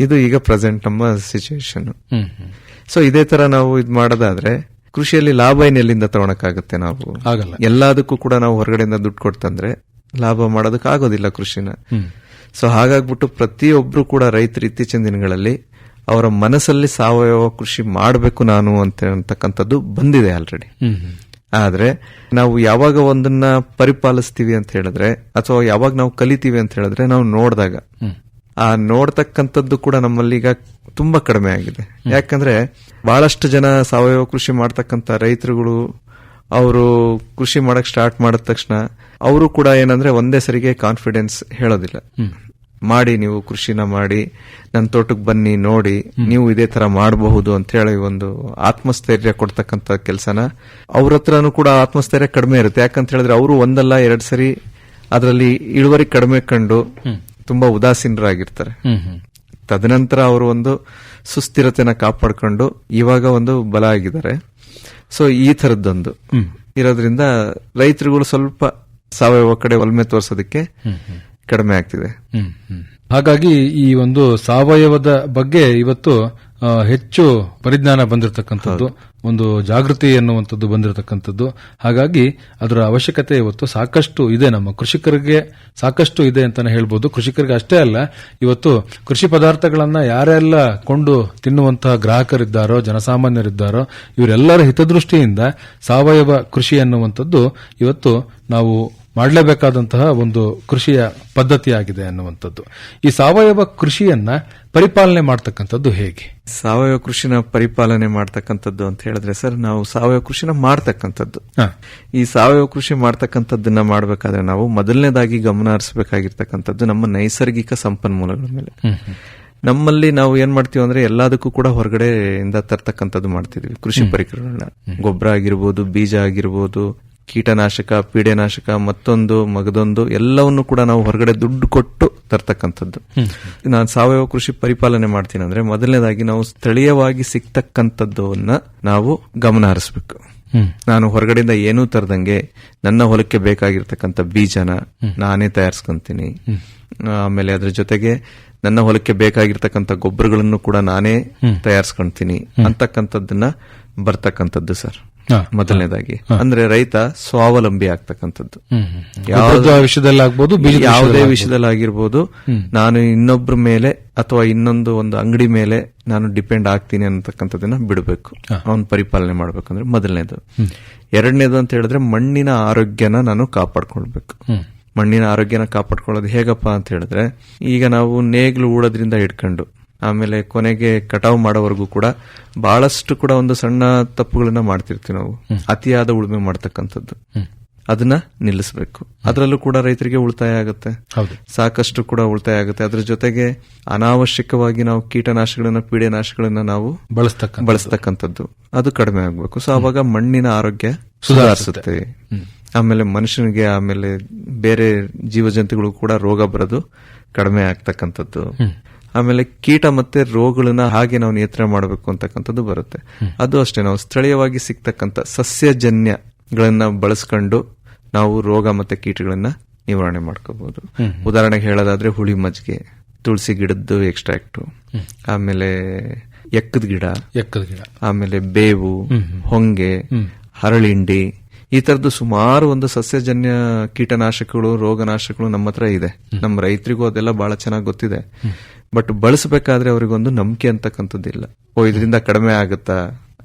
ಇದು ಈಗ ಪ್ರೆಸೆಂಟ್ ನಮ್ಮ ಸಿಚುವೇಶನ್. ಸೊ ಇದೇ ತರ ನಾವು ಇದು ಮಾಡೋದಾದ್ರೆ ಕೃಷಿಯಲ್ಲಿ ಲಾಭ ಏನ್ ಎಲ್ಲಿಂದ ತಗೊಳಕ್ಕಾಗುತ್ತೆ ನಾವು ಆಗಲ್ಲ ಎಲ್ಲದಕ್ಕೂ ಕೂಡ ನಾವು ಹೊರಗಡೆಯಿಂದ ದುಡ್ಡು ಕೊಡ್ತಂದ್ರೆ ಲಾಭ ಮಾಡೋದಕ್ಕೆ ಆಗೋದಿಲ್ಲ ಕೃಷಿನ. ಸೊ ಹಾಗಾಗ್ಬಿಟ್ಟು ಪ್ರತಿಯೊಬ್ರು ಕೂಡ ರೈತರು ಇತ್ತೀಚಿನ ದಿನಗಳಲ್ಲಿ ಅವರ ಮನಸ್ಸಲ್ಲಿ ಸಾವಯವ ಕೃಷಿ ಮಾಡಬೇಕು ನಾನು ಅಂತ ಅಂತಕ್ಕಂಥದ್ದು ಬಂದಿದೆ ಆಲ್ರೆಡಿ. ಆದ್ರೆ ನಾವು ಯಾವಾಗ ಒಂದನ್ನ ಪರಿಪಾಲಿಸ್ತೀವಿ ಅಂತ ಹೇಳಿದ್ರೆ ಅಥವಾ ಯಾವಾಗ ನಾವು ಕಲಿತೀವಿ ಅಂತ ಹೇಳಿದ್ರೆ ನಾವು ನೋಡಿದಾಗ. ಆ ನೋಡ್ತಕ್ಕಂಥದ್ದು ಕೂಡ ನಮ್ಮಲ್ಲಿ ಈಗ ತುಂಬಾ ಕಡಿಮೆ ಆಗಿದೆ. ಯಾಕಂದ್ರೆ ಬಹಳಷ್ಟು ಜನ ಸಾವಯವ ಕೃಷಿ ಮಾಡ್ತಕ್ಕಂಥ ರೈತರುಗಳು ಅವರು ಕೃಷಿ ಮಾಡಕ್ ಸ್ಟಾರ್ಟ್ ಮಾಡಿದ ತಕ್ಷಣ ಅವರು ಕೂಡ ಏನಂದ್ರೆ ಒಂದೇ ಸರಿಗೆ ಕಾನ್ಫಿಡೆನ್ಸ್ ಹೇಳೋದಿಲ್ಲ. ಮಾಡಿ ನೀವು ಕೃಷಿನ ಮಾಡಿ ನನ್ನ ತೋಟಕ್ಕೆ ಬನ್ನಿ ನೋಡಿ ನೀವು ಇದೇ ತರ ಮಾಡಬಹುದು ಅಂತ ಹೇಳಿ ಒಂದು ಆತ್ಮಸ್ಥೈರ್ಯ ಕೊಡ್ತಕ್ಕಂಥ ಕೆಲಸನ ಅವ್ರ ಹತ್ರನು ಕೂಡ ಆತ್ಮಸ್ಥೈರ್ಯ ಕಡಿಮೆ ಇರುತ್ತೆ. ಯಾಕಂತ ಹೇಳಿದ್ರೆ ಅವರು ಒಂದಲ್ಲ ಎರಡ್ ಸರಿ ಅದರಲ್ಲಿ ಇಳುವರಿ ಕಡಿಮೆ ಕಂಡು ತುಂಬಾ ಉದಾಸೀನರಾಗಿರ್ತಾರೆ. ತದನಂತರ ಅವರು ಒಂದು ಸುಸ್ಥಿರತೆನ ಕಾಪಾಡ್ಕೊಂಡು ಇವಾಗ ಒಂದು ಬಲ ಆಗಿದ್ದಾರೆ. ಸೊ ಈ ತರದ್ದೊಂದು ಇರೋದ್ರಿಂದ ರೈತರುಗಳು ಸ್ವಲ್ಪ ಸಾವಯವ ಕಡೆ ಒಲ್ಮೆ ತೋರಿಸೋದಕ್ಕೆ ಕಡಿಮೆ ಆಗ್ತಿದೆ. ಹಾಗಾಗಿ ಈ ಒಂದು ಸಾವಯವದ ಬಗ್ಗೆ ಇವತ್ತು ಹೆಚ್ಚು ಪರಿಜ್ಞಾನ ಬಂದಿರತಕ್ಕಂಥದ್ದು ಒಂದು ಜಾಗೃತಿ ಎನ್ನುವಂಥದ್ದು ಬಂದಿರತಕ್ಕಂಥದ್ದು. ಹಾಗಾಗಿ ಅದರ ಅವಶ್ಯಕತೆ ಇವತ್ತು ಸಾಕಷ್ಟು ಇದೆ ನಮ್ಮ ಕೃಷಿಕರಿಗೆ ಸಾಕಷ್ಟು ಇದೆ ಅಂತಾನೆ ಹೇಳ್ಬೋದು. ಕೃಷಿಕರಿಗೆ ಅಷ್ಟೇ ಅಲ್ಲ ಇವತ್ತು ಕೃಷಿ ಪದಾರ್ಥಗಳನ್ನು ಯಾರೆಲ್ಲ ಕೊಂಡು ತಿನ್ನುವಂತಹ ಗ್ರಾಹಕರಿದ್ದಾರೋ ಜನಸಾಮಾನ್ಯರಿದ್ದಾರೋ ಇವರೆಲ್ಲರ ಹಿತದೃಷ್ಟಿಯಿಂದ ಸಾವಯವ ಕೃಷಿ ಅನ್ನುವಂಥದ್ದು ಇವತ್ತು ನಾವು ಮಾಡಲೇಬೇಕಾದಂತಹ ಒಂದು ಕೃಷಿಯ ಪದ್ಧತಿಯಾಗಿದೆ ಅನ್ನುವಂಥದ್ದು. ಈ ಸಾವಯವ ಕೃಷಿಯನ್ನ ಪರಿಪಾಲನೆ ಮಾಡ್ತಕ್ಕಂಥದ್ದು ಹೇಗೆ? ಸಾವಯವ ಕೃಷಿನ ಪರಿಪಾಲನೆ ಮಾಡ್ತಕ್ಕಂಥದ್ದು ಅಂತ ಹೇಳಿದ್ರೆ ಸರ್ ನಾವು ಸಾವಯವ ಕೃಷಿನ ಮಾಡ್ತಕ್ಕಂಥದ್ದು. ಈ ಸಾವಯವ ಕೃಷಿ ಮಾಡ್ತಕ್ಕಂಥದ್ದನ್ನ ಮಾಡಬೇಕಾದ್ರೆ ನಾವು ಮೊದಲನೇದಾಗಿ ಗಮನ ಹರಿಸಬೇಕಾಗಿರ್ತಕ್ಕಂಥದ್ದು ನಮ್ಮ ನೈಸರ್ಗಿಕ ಸಂಪನ್ಮೂಲಗಳ ಮೇಲೆ. ನಮ್ಮಲ್ಲಿ ನಾವು ಏನ್ ಮಾಡ್ತೀವಿ ಅಂದ್ರೆ ಎಲ್ಲದಕ್ಕೂ ಕೂಡ ಹೊರಗಡೆಯಿಂದ ತರ್ತಕ್ಕಂಥದ್ದು ಮಾಡ್ತಿದ್ವಿ ಕೃಷಿ ಪರಿಕರಗಳನ್ನ. ಗೊಬ್ಬರ ಆಗಿರ್ಬೋದು ಬೀಜ ಆಗಿರ್ಬೋದು ಕೀಟನಾಶಕ ಪೀಡೆನಾಶಕ ಮತ್ತೊಂದು ಮಗದೊಂದು ಎಲ್ಲವನ್ನು ಕೂಡ ನಾವು ಹೊರಗಡೆ ದುಡ್ಡು ಕೊಟ್ಟು ತರ್ತಕ್ಕಂಥದ್ದು. ನಾನು ಸಾವಯವ ಕೃಷಿ ಪರಿಪಾಲನೆ ಮಾಡ್ತೀನಿ ಅಂದ್ರೆ ಮೊದಲನೇದಾಗಿ ನಾವು ಸ್ಥಳೀಯವಾಗಿ ಸಿಗ್ತಕ್ಕಂಥದ್ದನ್ನ ನಾವು ಗಮನ ಹರಿಸ್ಬೇಕು. ನಾನು ಹೊರಗಡೆಯಿಂದ ಏನೂ ತರದಂಗೆ ನನ್ನ ಹೊಲಕ್ಕೆ ಬೇಕಾಗಿರ್ತಕ್ಕಂಥ ಬೀಜನ ನಾನೇ ತಯಾರಿಸ್ಕೊಂತೀನಿ. ಆಮೇಲೆ ಅದ್ರ ಜೊತೆಗೆ ನನ್ನ ಹೊಲಕ್ಕೆ ಬೇಕಾಗಿರ್ತಕ್ಕಂಥ ಗೊಬ್ಬರಗಳನ್ನು ಕೂಡ ನಾನೇ ತಯಾರಿಸ್ಕೊಂತೀನಿ ಅಂತಕ್ಕಂಥದ್ದನ್ನ ಬರ್ತಕ್ಕಂಥದ್ದು ಸರ್. ಮೊದಲನೇದಾಗಿ. ಅಂದ್ರೆ ರೈತ ಸ್ವಾವಲಂಬಿ ಆಗ್ತಕ್ಕಂಥದ್ದು. ಯಾವುದೇ ವಿಷಯದಲ್ಲಿ ಆಗ್ಬೋದು ಯಾವುದೇ ಯಾವುದೇ ವಿಷಯದಲ್ಲಾಗಿರ್ಬೋದು ನಾನು ಇನ್ನೊಬ್ಬರ ಮೇಲೆ ಅಥವಾ ಇನ್ನೊಂದು ಒಂದು ಅಂಗಡಿ ಮೇಲೆ ನಾನು ಡಿಪೆಂಡ್ ಆಗ್ತೀನಿ ಅನ್ನತಕ್ಕಂಥದ್ದನ್ನ ಬಿಡಬೇಕು. ಅವನ್ ಪರಿಪಾಲನೆ ಮಾಡ್ಬೇಕಂದ್ರೆ ಮೊದಲನೇದು. ಎರಡನೇದು ಅಂತ ಹೇಳಿದ್ರೆ ಮಣ್ಣಿನ ಆರೋಗ್ಯನ ನಾನು ಕಾಪಾಡ್ಕೊಳ್ಬೇಕು. ಮಣ್ಣಿನ ಆರೋಗ್ಯನ ಕಾಪಾಡ್ಕೊಳ್ಳೋದು ಹೇಗಪ್ಪ ಅಂತ ಹೇಳಿದ್ರೆ ಈಗ ನಾವು ನೇಗ್ಲು ಊಡೋದ್ರಿಂದ ಹಿಡ್ಕೊಂಡು ಆಮೇಲೆ ಕೊನೆಗೆ ಕಟಾವು ಮಾಡೋವರೆಗೂ ಕೂಡ ಬಹಳಷ್ಟು ಕೂಡ ಒಂದು ಸಣ್ಣ ತಪ್ಪುಗಳನ್ನ ಮಾಡ್ತಿರ್ತೀವಿ ನಾವು. ಅತಿಯಾದ ಉಳುಮೆ ಮಾಡ್ತಕ್ಕಂಥದ್ದು. ಅದನ್ನ ನಿಲ್ಲಿಸಬೇಕು. ಅದರಲ್ಲೂ ಕೂಡ ರೈತರಿಗೆ ಉಳಿತಾಯ ಆಗುತ್ತೆ. ಸಾಕಷ್ಟು ಕೂಡ ಉಳಿತಾಯ ಆಗುತ್ತೆ. ಅದ್ರ ಜೊತೆಗೆ ಅನಾವಶ್ಯಕವಾಗಿ ನಾವು ಕೀಟನಾಶಗಳನ್ನ ಪೀಡೆನಾಶಗಳನ್ನ ನಾವು ಬಳಸ್ತಕ್ಕ ಬಳಸ್ತಕ್ಕಂಥದ್ದು. ಅದು ಕಡಿಮೆ ಆಗ್ಬೇಕು. ಸೊ ಅವಾಗ ಮಣ್ಣಿನ ಆರೋಗ್ಯ ಸುಧಾರಿಸುತ್ತೆ. ಆಮೇಲೆ ಮನುಷ್ಯನಿಗೆ ಆಮೇಲೆ ಬೇರೆ ಜೀವಜಂತುಗಳು ಕೂಡ ರೋಗ ಬರೋದು ಕಡಿಮೆ ಆಗ್ತಕ್ಕಂಥದ್ದು. ಆಮೇಲೆ ಕೀಟ ಮತ್ತೆ ರೋಗಗಳನ್ನ ಹಾಗೆ ನಾವು ನಿಯಂತ್ರಣ ಮಾಡಬೇಕು ಅಂತಕ್ಕಂಥದ್ದು ಬರುತ್ತೆ. ಅದು ಅಷ್ಟೇ ನಾವು ಸ್ಥಳೀಯವಾಗಿ ಸಿಗ್ತಕ್ಕಂಥ ಸಸ್ಯಜನ್ಯಗಳನ್ನ ಬಳಸ್ಕೊಂಡು ನಾವು ರೋಗ ಮತ್ತೆ ಕೀಟಗಳನ್ನ ನಿವಾರಣೆ ಮಾಡ್ಕೋಬಹುದು. ಉದಾಹರಣೆಗೆ ಹೇಳೋದಾದ್ರೆ ಹುಳಿ ಮಜ್ಜಿಗೆ ತುಳಸಿ ಗಿಡದ್ದು ಎಕ್ಸ್ಟ್ರಾಕ್ಟ್ ಆಮೇಲೆ ಎಕ್ಕದ ಗಿಡ ಎಕ್ಕದ ಗಿಡ. ಆಮೇಲೆ ಬೇವು ಹೊಂಗೆ ಹರಳಿಂಡಿ ಈ ತರದ್ದು ಸುಮಾರು ಒಂದು ಸಸ್ಯಜನ್ಯ ಕೀಟನಾಶಕಗಳು ರೋಗನಾಶಕಗಳು ನಮ್ಮ ಹತ್ರ ಇದೆ. ನಮ್ಮ ರೈತರಿಗೂ ಅದೆಲ್ಲ ಬಹಳ ಚೆನ್ನಾಗಿ ಗೊತ್ತಿದೆ. ಬಟ್ ಬಳಸಬೇಕಾದ್ರೆ ಅವರಿಗೊಂದು ನಂಬಿಕೆ ಅಂತಕ್ಕಂಥದ್ದಿಲ್ಲ ಓ ಇದರಿಂದ ಕಡಿಮೆ ಆಗುತ್ತಾ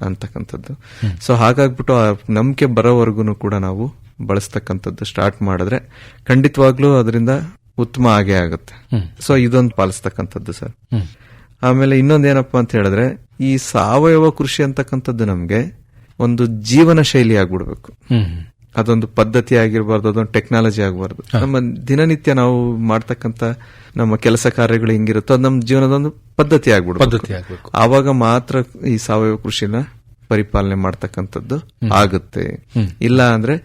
ಅಂತಕ್ಕಂಥದ್ದು. ಸೊ ಹಾಗಾಗ್ಬಿಟ್ಟು ಆ ನಂಬಿಕೆ ಬರೋವರೆಗೂ ಕೂಡ ನಾವು ಬಳಸ್ತಕ್ಕಂಥದ್ದು ಸ್ಟಾರ್ಟ್ ಮಾಡಿದ್ರೆ ಖಂಡಿತವಾಗ್ಲೂ ಅದರಿಂದ ಉತ್ತಮ ಆಗೇ ಆಗುತ್ತೆ. ಸೊ ಇದೊಂದು ಪಾಲಿಸ್ತಕ್ಕಂಥದ್ದು ಸರ್. ಆಮೇಲೆ ಇನ್ನೊಂದೇನಪ್ಪ ಅಂತ ಹೇಳಿದ್ರೆ ಈ ಸಾವಯವ ಕೃಷಿ ಅಂತಕ್ಕಂಥದ್ದು ನಮ್ಗೆ ಒಂದು ಜೀವನ ಶೈಲಿ ಆಗ್ಬಿಡ್ಬೇಕು. ಅದೊಂದು ಪದ್ಧತಿ ಆಗಿರಬಾರ್ದು ಅದೊಂದು ಟೆಕ್ನಾಲಜಿ ಆಗಬಾರ್ದು. ನಮ್ಮ ದಿನನಿತ್ಯ ನಾವು ಮಾಡ್ತಕ್ಕಂತ ನಮ್ಮ ಕೆಲಸ ಕಾರ್ಯಗಳು ಹೆಂಗಿರುತ್ತೋ ಅದು ನಮ್ಮ ಜೀವನದ ಒಂದು ಪದ್ಧತಿ ಆಗ್ಬಿಡ್ಬೇಕು. ಪದ್ಧತಿ ಆಗ್ಬೇಕು. ಆವಾಗ ಮಾತ್ರ ಈ ಸಾವಯವ ಕೃಷಿನ ಪರಿಪಾಲನೆ ಮಾಡ್ತಕ್ಕಂಥದ್ದು ಆಗುತ್ತೆ. ಇಲ್ಲ ಅಂದ್ರೆ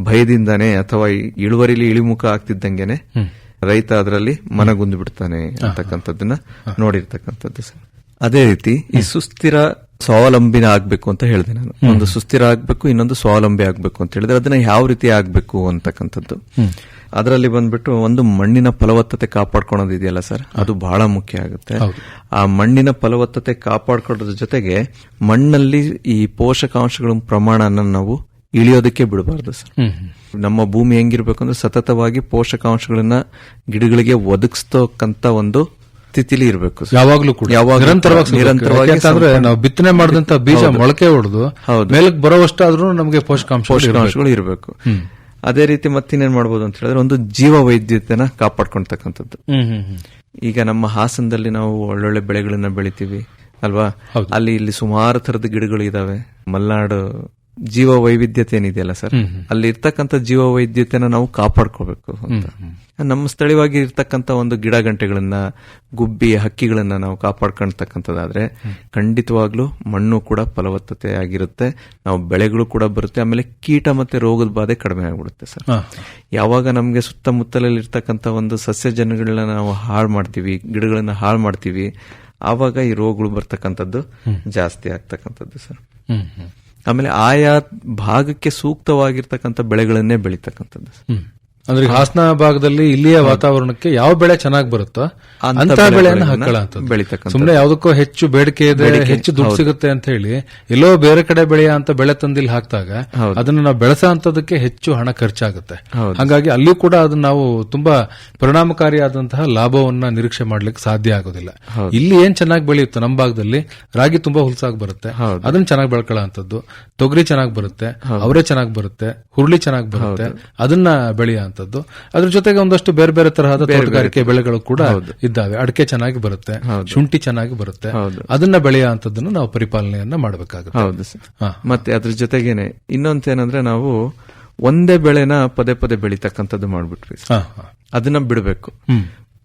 ಭಯದಿಂದಾನೆ ಅಥವಾ ಇಳುವರಿಲಿ ಇಳಿಮುಖ ಆಗ್ತಿದ್ದಂಗೆನೆ ರೈತ ಅದರಲ್ಲಿ ಮನಗುಂದು ಬಿಡ್ತಾನೆ ಅಂತಕ್ಕಂಥದ್ದನ್ನ ನೋಡಿರ್ತಕ್ಕಂಥದ್ದು ಸರ್. ಅದೇ ರೀತಿ ಈ ಸುಸ್ಥಿರ ಸ್ವಾವಲಂಬಿನ ಆಗ್ಬೇಕು ಅಂತ ಹೇಳಿದೆ ನಾನು. ಒಂದು ಸುಸ್ಥಿರ ಆಗ್ಬೇಕು ಇನ್ನೊಂದು ಸ್ವಾವಲಂಬಿ ಆಗ್ಬೇಕು ಅಂತ ಹೇಳಿದ್ರೆ ಅದನ್ನ ಯಾವ ರೀತಿ ಆಗ್ಬೇಕು ಅಂತಕ್ಕಂಥದ್ದು. ಅದರಲ್ಲಿ ಬಂದ್ಬಿಟ್ಟು ಒಂದು ಮಣ್ಣಿನ ಫಲವತ್ತತೆ ಕಾಪಾಡ್ಕೊಳೋದು ಇದೆಯಲ್ಲ ಸರ್? ಅದು ಬಹಳ ಮುಖ್ಯ ಆಗುತ್ತೆ. ಆ ಮಣ್ಣಿನ ಫಲವತ್ತತೆ ಕಾಪಾಡ್ಕೊಳ್ಳೋದ್ರ ಜೊತೆಗೆ ಮಣ್ಣಲ್ಲಿ ಈ ಪೋಷಕಾಂಶಗಳ ಪ್ರಮಾಣನ ನಾವು ಇಳಿಯೋದಕ್ಕೆ ಬಿಡಬಾರ್ದು ಸರ್. ನಮ್ಮ ಭೂಮಿ ಹೆಂಗಿರ್ಬೇಕು ಅಂದ್ರೆ ಸತತವಾಗಿ ಪೋಷಕಾಂಶಗಳನ್ನ ಗಿಡಗಳಿಗೆ ಒದಗಿಸ್ತಕ್ಕಂತ ಒಂದು ಸ್ಥಿತಿಲಿ ಇರಬೇಕು. ಯಾವಾಗ್ಲೂ ಕೂಡ. ನಿರಂತರವಾಗಿ ನಿರಂತರವಾಗಿ ಯಾಕಂದ್ರೆ ನಾವು ಬಿತ್ತನೆ ಮಾಡಿದಂತ ಬೀಜ ಮೊಳಕೆ ಹೊಡೆದು ಹೌದು. ಮೇಲಕ್ಕೆ ಬರೋವಷ್ಟಾದ್ರೂ ನಮಗೆ ಪೋಷಕಾಂಶ ಪೋಷಕಾಂಶಗಳು ಇರಬೇಕು. ಅದೇ ರೀತಿ ಮತ್ತಿನ್ನೇನ್ ಮಾಡಬಹುದು ಅಂತ ಹೇಳಿದ್ರೆ ಒಂದು ಜೀವ ವೈದ್ಯತೆನ ಕಾಪಾಡ್ಕೊಂಡ್ತಕ್ಕಂಥದ್ದು ಈಗ ನಮ್ಮ ಹಾಸನದಲ್ಲಿ ನಾವು ಒಳ್ಳೊಳ್ಳೆ ಬೆಳೆಗಳನ್ನ ಬೆಳಿತೀವಿ ಅಲ್ವಾ? ಅಲ್ಲಿ ಇಲ್ಲಿ ಸುಮಾರು ತರದ ಗಿಡಗಳು ಇದಾವೆ. ಮಲ್ನಾಡು ಜೀವ ವೈವಿಧ್ಯತೆ ಏನಿದೆಯಲ್ಲ ಸರ್ ಅಲ್ಲಿ ಇರ್ತಕ್ಕಂಥ ಜೀವ ವೈವಿಧ್ಯತೆನ ನಾವು ಕಾಪಾಡ್ಕೋಬೇಕು ಅಂತ. ನಮ್ಮ ಸ್ಥಳೀಯವಾಗಿ ಇರ್ತಕ್ಕಂಥ ಒಂದು ಗಿಡ ಗಂಟೆಗಳನ್ನ ಗುಬ್ಬಿ ಹಕ್ಕಿಗಳನ್ನ ನಾವು ಕಾಪಾಡ್ಕೊಳ್ತಕ್ಕಂಥದ್ದಾದ್ರೆ ಖಂಡಿತವಾಗ್ಲೂ ಮಣ್ಣು ಕೂಡ ಫಲವತ್ತತೆ ಆಗಿರುತ್ತೆ. ನಾವು ಬೆಳೆಗಳು ಕೂಡ ಬರುತ್ತೆ. ಆಮೇಲೆ ಕೀಟ ಮತ್ತೆ ರೋಗದ ಬಾಧೆ ಕಡಿಮೆ ಆಗ್ಬಿಡುತ್ತೆ ಸರ್. ಯಾವಾಗ ನಮ್ಗೆ ಸುತ್ತಮುತ್ತಲಲ್ಲಿ ಇರ್ತಕ್ಕಂಥ ಒಂದು ಸಸ್ಯಜನ್ಯಗಳನ್ನ ನಾವು ಹಾಳು ಮಾಡ್ತೀವಿ ಗಿಡಗಳನ್ನ ಹಾಳು ಮಾಡ್ತೀವಿ ಆವಾಗ ಈ ರೋಗಗಳು ಬರ್ತಕ್ಕಂಥದ್ದು ಜಾಸ್ತಿ ಆಗ್ತಕ್ಕಂಥದ್ದು ಸರ್. ಆಮೇಲೆ ಆಯಾ ಭಾಗಕ್ಕೆ ಸೂಕ್ತವಾಗಿರ್ತಕ್ಕಂಥ ಬೆಳೆಗಳನ್ನೇ ಬೆಳಿತಕ್ಕಂಥದ್ದು. ಅಂದ್ರೆ ಹಾಸನ ಭಾಗದಲ್ಲಿ ಇಲ್ಲಿಯ ವಾತಾವರಣಕ್ಕೆ ಯಾವ ಬೆಳೆ ಚೆನ್ನಾಗಿ ಬರುತ್ತೋ ಅಂತ ಬೆಳೆಯನ್ನು ಬೆಳೆಯನ್ನ ಹಾಕೊಳ್ಳೋಂಥದ್ದು ಸುಮ್ಮನೆ ಸುಮ್ನೆ ಯಾವ್ದಕ್ಕೋ ಹೆಚ್ಚು ಬೇಡಿಕೆ ಇದೆ ಹೆಚ್ಚು ದುಡ್ಡು ಸಿಗುತ್ತೆ ಅಂತ ಹೇಳಿ ಎಲ್ಲೋ ಬೇರೆ ಕಡೆ ಬೆಳೆಯ ಅಂತ ಬೆಳೆ ತಂದಿಲ್ಲಿ ಹಾಕಿದಾಗ ಅದನ್ನ ನಾವು ಬೆಳೆಸೋ ಅಂತದಕ್ಕೆ ಹೆಚ್ಚು ಹಣ ಖರ್ಚಾಗುತ್ತೆ. ಹಾಗಾಗಿ ಅಲ್ಲಿ ಕೂಡ ಅದನ್ನ ನಾವು ತುಂಬಾ ಪರಿಣಾಮಕಾರಿಯಾದಂತಹ ಲಾಭವನ್ನ ನಿರೀಕ್ಷೆ ಮಾಡ್ಲಿಕ್ಕೆ ಸಾಧ್ಯ ಆಗೋದಿಲ್ಲ. ಇಲ್ಲಿ ಏನ್ ಚೆನ್ನಾಗಿ ಬೆಳೆಯುತ್ತೆ ನಮ್ಮ ಭಾಗದಲ್ಲಿ ರಾಗಿ ತುಂಬಾ ಹುಲ್ಸಾಗಿ ಬರುತ್ತೆ. ಅದನ್ನ ಚೆನ್ನಾಗಿ ಬೆಳ್ಕೊಳ್ಳೋ ಅಂತದ್ದು ತೊಗರಿ ಚೆನ್ನಾಗಿ ಬರುತ್ತೆ. ಅವರೇ ಚೆನ್ನಾಗಿ ಬರುತ್ತೆ. ಹುರುಳಿ ಚೆನ್ನಾಗಿ ಬರುತ್ತೆ. ಅದನ್ನ ಬೆಳೆಯೋ ಅಂತದ್ದು ಅದ್ರ ಜೊತೆಗೆ ಒಂದಷ್ಟು ಬೇರೆ ಬೇರೆ ತರಹದ ತೋಟಗಾರಿಕೆ ಬೆಳೆಗಳು ಕೂಡ ಇದ್ದಾವೆ. ಅಡಿಕೆ ಚೆನ್ನಾಗಿ ಬರುತ್ತೆ ಶುಂಠಿ ಚೆನ್ನಾಗಿ ಬರುತ್ತೆ. ಅದನ್ನ ಬೆಳೆಯೋ ಅಂತದನ್ನು ನಾವು ಪರಿಪಾಲನೆಯನ್ನ ಮಾಡಬೇಕಾಗುತ್ತೆ. ಹೌದು ಮತ್ತೆ ಅದ್ರ ಜೊತೆಗೇನೆ ಇನ್ನೊಂದೇನಂದ್ರೆ ನಾವು ಒಂದೇ ಬೆಳೆನ ಪದೇ ಪದೇ ಬೆಳಿತಕ್ಕಂಥದ್ದು ಮಾಡ್ಬಿಟ್ರಿ. ಅದನ್ನ ಬಿಡಬೇಕು.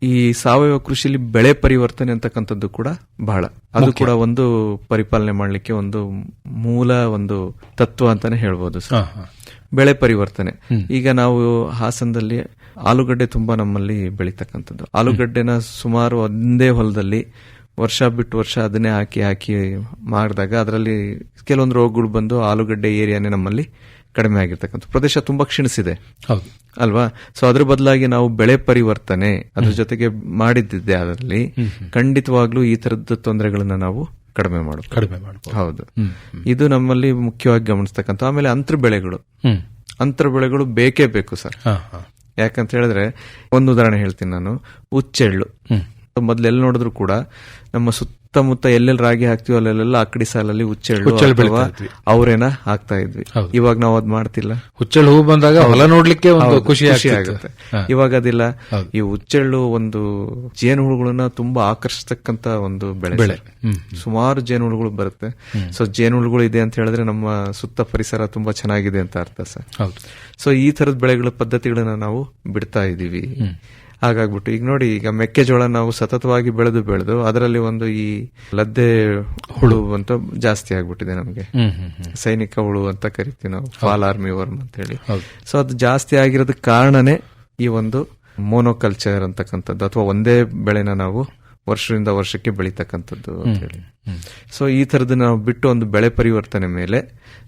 ಈ ಸಾವಯವ ಕೃಷಿಲಿ ಬೆಳೆ ಪರಿವರ್ತನೆ ಅಂತಕ್ಕಂಥದ್ದು ಕೂಡ ಬಹಳ. ಅದು ಕೂಡ ಒಂದು ಪರಿಪಾಲನೆ ಮಾಡಲಿಕ್ಕೆ ಒಂದು ಮೂಲ ಒಂದು ತತ್ವ ಅಂತಾನೆ ಹೇಳ್ಬೋದು ಸರ್. ಬೆಳೆ ಪರಿವರ್ತನೆ. ಈಗ ನಾವು ಹಾಸನದಲ್ಲಿ ಆಲೂಗಡ್ಡೆ ತುಂಬಾ ನಮ್ಮಲ್ಲಿ ಬೆಳೀತಕ್ಕಂಥದ್ದು. ಆಲೂಗಡ್ಡೆನ ಸುಮಾರು ಒಂದೇ ಹೊಲದಲ್ಲಿ ವರ್ಷ ಬಿಟ್ಟು ವರ್ಷ ಅದನ್ನೇ ಹಾಕಿ ಹಾಕಿ ಮಾಡಿದಾಗ ಅದರಲ್ಲಿ ಕೆಲವೊಂದು ರೋಗಗಳು ಬಂದು ಆಲೂಗಡ್ಡೆ ಏರಿಯಾನೇ ನಮ್ಮಲ್ಲಿ ಕಡಿಮೆ ಆಗಿರ್ತಕ್ಕಂಥ ಪ್ರದೇಶ ತುಂಬಾ ಕ್ಷೀಣಿಸಿದೆ. ಅಲ್ವಾ? ಸೊ ಅದ್ರ ಬದಲಾಗಿ ನಾವು ಬೆಳೆ ಪರಿವರ್ತನೆ ಅದ್ರ ಜೊತೆಗೆ ಮಾಡಿದ್ದಿದ್ದೆ ಅದರಲ್ಲಿ ಖಂಡಿತವಾಗ್ಲೂ ಈ ತರದ ತೊಂದರೆಗಳನ್ನ ನಾವು ಕಡಿಮೆ ಮಾಡು ಕಡಿಮೆ ಹೌದು. ಇದು ನಮ್ಮಲ್ಲಿ ಮುಖ್ಯವಾಗಿ ಗಮನಿಸ್ತಕ್ಕಂಥ ಆಮೇಲೆ ಅಂತರ ಬೆಳೆಗಳು ಅಂತರ ಬೆಳೆಗಳು ಬೇಕೇ ಬೇಕು ಸರ್. ಯಾಕಂತ ಹೇಳಿದ್ರೆ ಒಂದು ಉದಾಹರಣೆ ಹೇಳ್ತೀನಿ ನಾನು. ಹುಚ್ಚೆಳ್ಳು. ಮೊದ್ಲೆಲ್ಲಿ ನೋಡಿದ್ರು ಕೂಡ ನಮ್ಮ ಸುತ್ತ ಸುತ್ತಮುತ್ತ ಎಲ್ಲೆಲ್ಲಿ ರಾಗಿ ಹಾಕ್ತಿವಿ ಅಲ್ಲೆಲ್ಲ ಅಕ್ಕಡಿ ಸಾಲಲ್ಲಿ ಹುಚ್ಚೆಳ್ಳು ಅಥವಾ ಅವ್ರೇನ ಹಾಕ್ತಾ ಇದ್ವಿ. ಇವಾಗ ನಾವು ಅದ್ ಮಾಡ್ತಿಲ್ಲ. ಹುಚ್ಚೆಳ್ಳು ಹೂ ಬಂದಾಗ ಹೊಲ ನೋಡ್ಲಿಕ್ಕೆ ಒಂದು ಖುಷಿ ಆಗುತ್ತೆ. ಇವಾಗ ಅದಿಲ್ಲ. ಈ ಹುಚ್ಚೆಳ್ಳು ಒಂದು ಜೇನು ಹುಳುಗಳನ್ನ ತುಂಬಾ ಆಕರ್ಷಿಸತಕ್ಕಂತ ಒಂದು ಬೆಳೆ ಬೆಳೆ. ಸುಮಾರು ಜೇನು ಹುಳುಗಳು ಬರುತ್ತೆ. ಸೊ ಜೇನು ಹುಳುಗಳು ಇದೆ ಅಂತ ಹೇಳಿದ್ರೆ ನಮ್ಮ ಸುತ್ತ ಪರಿಸರ ತುಂಬಾ ಚೆನ್ನಾಗಿದೆ ಅಂತ ಅರ್ಥ ಸರ್. ಸೊ ಈ ತರದ ಬೆಳೆಗಳ ಪದ್ಧತಿಗಳನ್ನ ನಾವು ಬಿಡ್ತಾ ಇದೀವಿ ಹಾಗಾಗ್ಬಿಟ್ಟು ಈಗ ನೋಡಿ ಈಗ ಮೆಕ್ಕೆಜೋಳ ನಾವು ಸತತವಾಗಿ ಬೆಳೆದು ಬೆಳೆದು ಅದರಲ್ಲಿ ಒಂದು ಈ ಲದ್ದೆ ಹುಳು ಅಂತ ಜಾಸ್ತಿ ಆಗ್ಬಿಟ್ಟಿದೆ ನಮಗೆ. ಸೈನಿಕ ಹುಳು ಅಂತ ಕರಿತೀವಿ ನಾವು ಫಾಲ್ ಆರ್ಮಿ ವರ್ಮ್ ಅಂತ ಹೇಳಿ. ಸೊ ಅದು ಜಾಸ್ತಿ ಆಗಿರೋದಕ್ಕೆ ಕಾರಣನೇ ಈ ಒಂದು ಮೋನೋಕಲ್ಚರ್ ಅಂತಕ್ಕಂಥದ್ದು ಅಥವಾ ಒಂದೇ ಬೆಳೆನ ನಾವು ವರ್ಷದಿಂದ ವರ್ಷಕ್ಕೆ ಬೆಳೀತಕ್ಕಂಥದ್ದು ಅಂತ ಹೇಳಿ ಸೊ ಈ ತರದ ನಾವು ಬಿಟ್ಟು ಒಂದು ಬೆಳೆ ಪರಿವರ್ತನೆ ಮೇಲೆ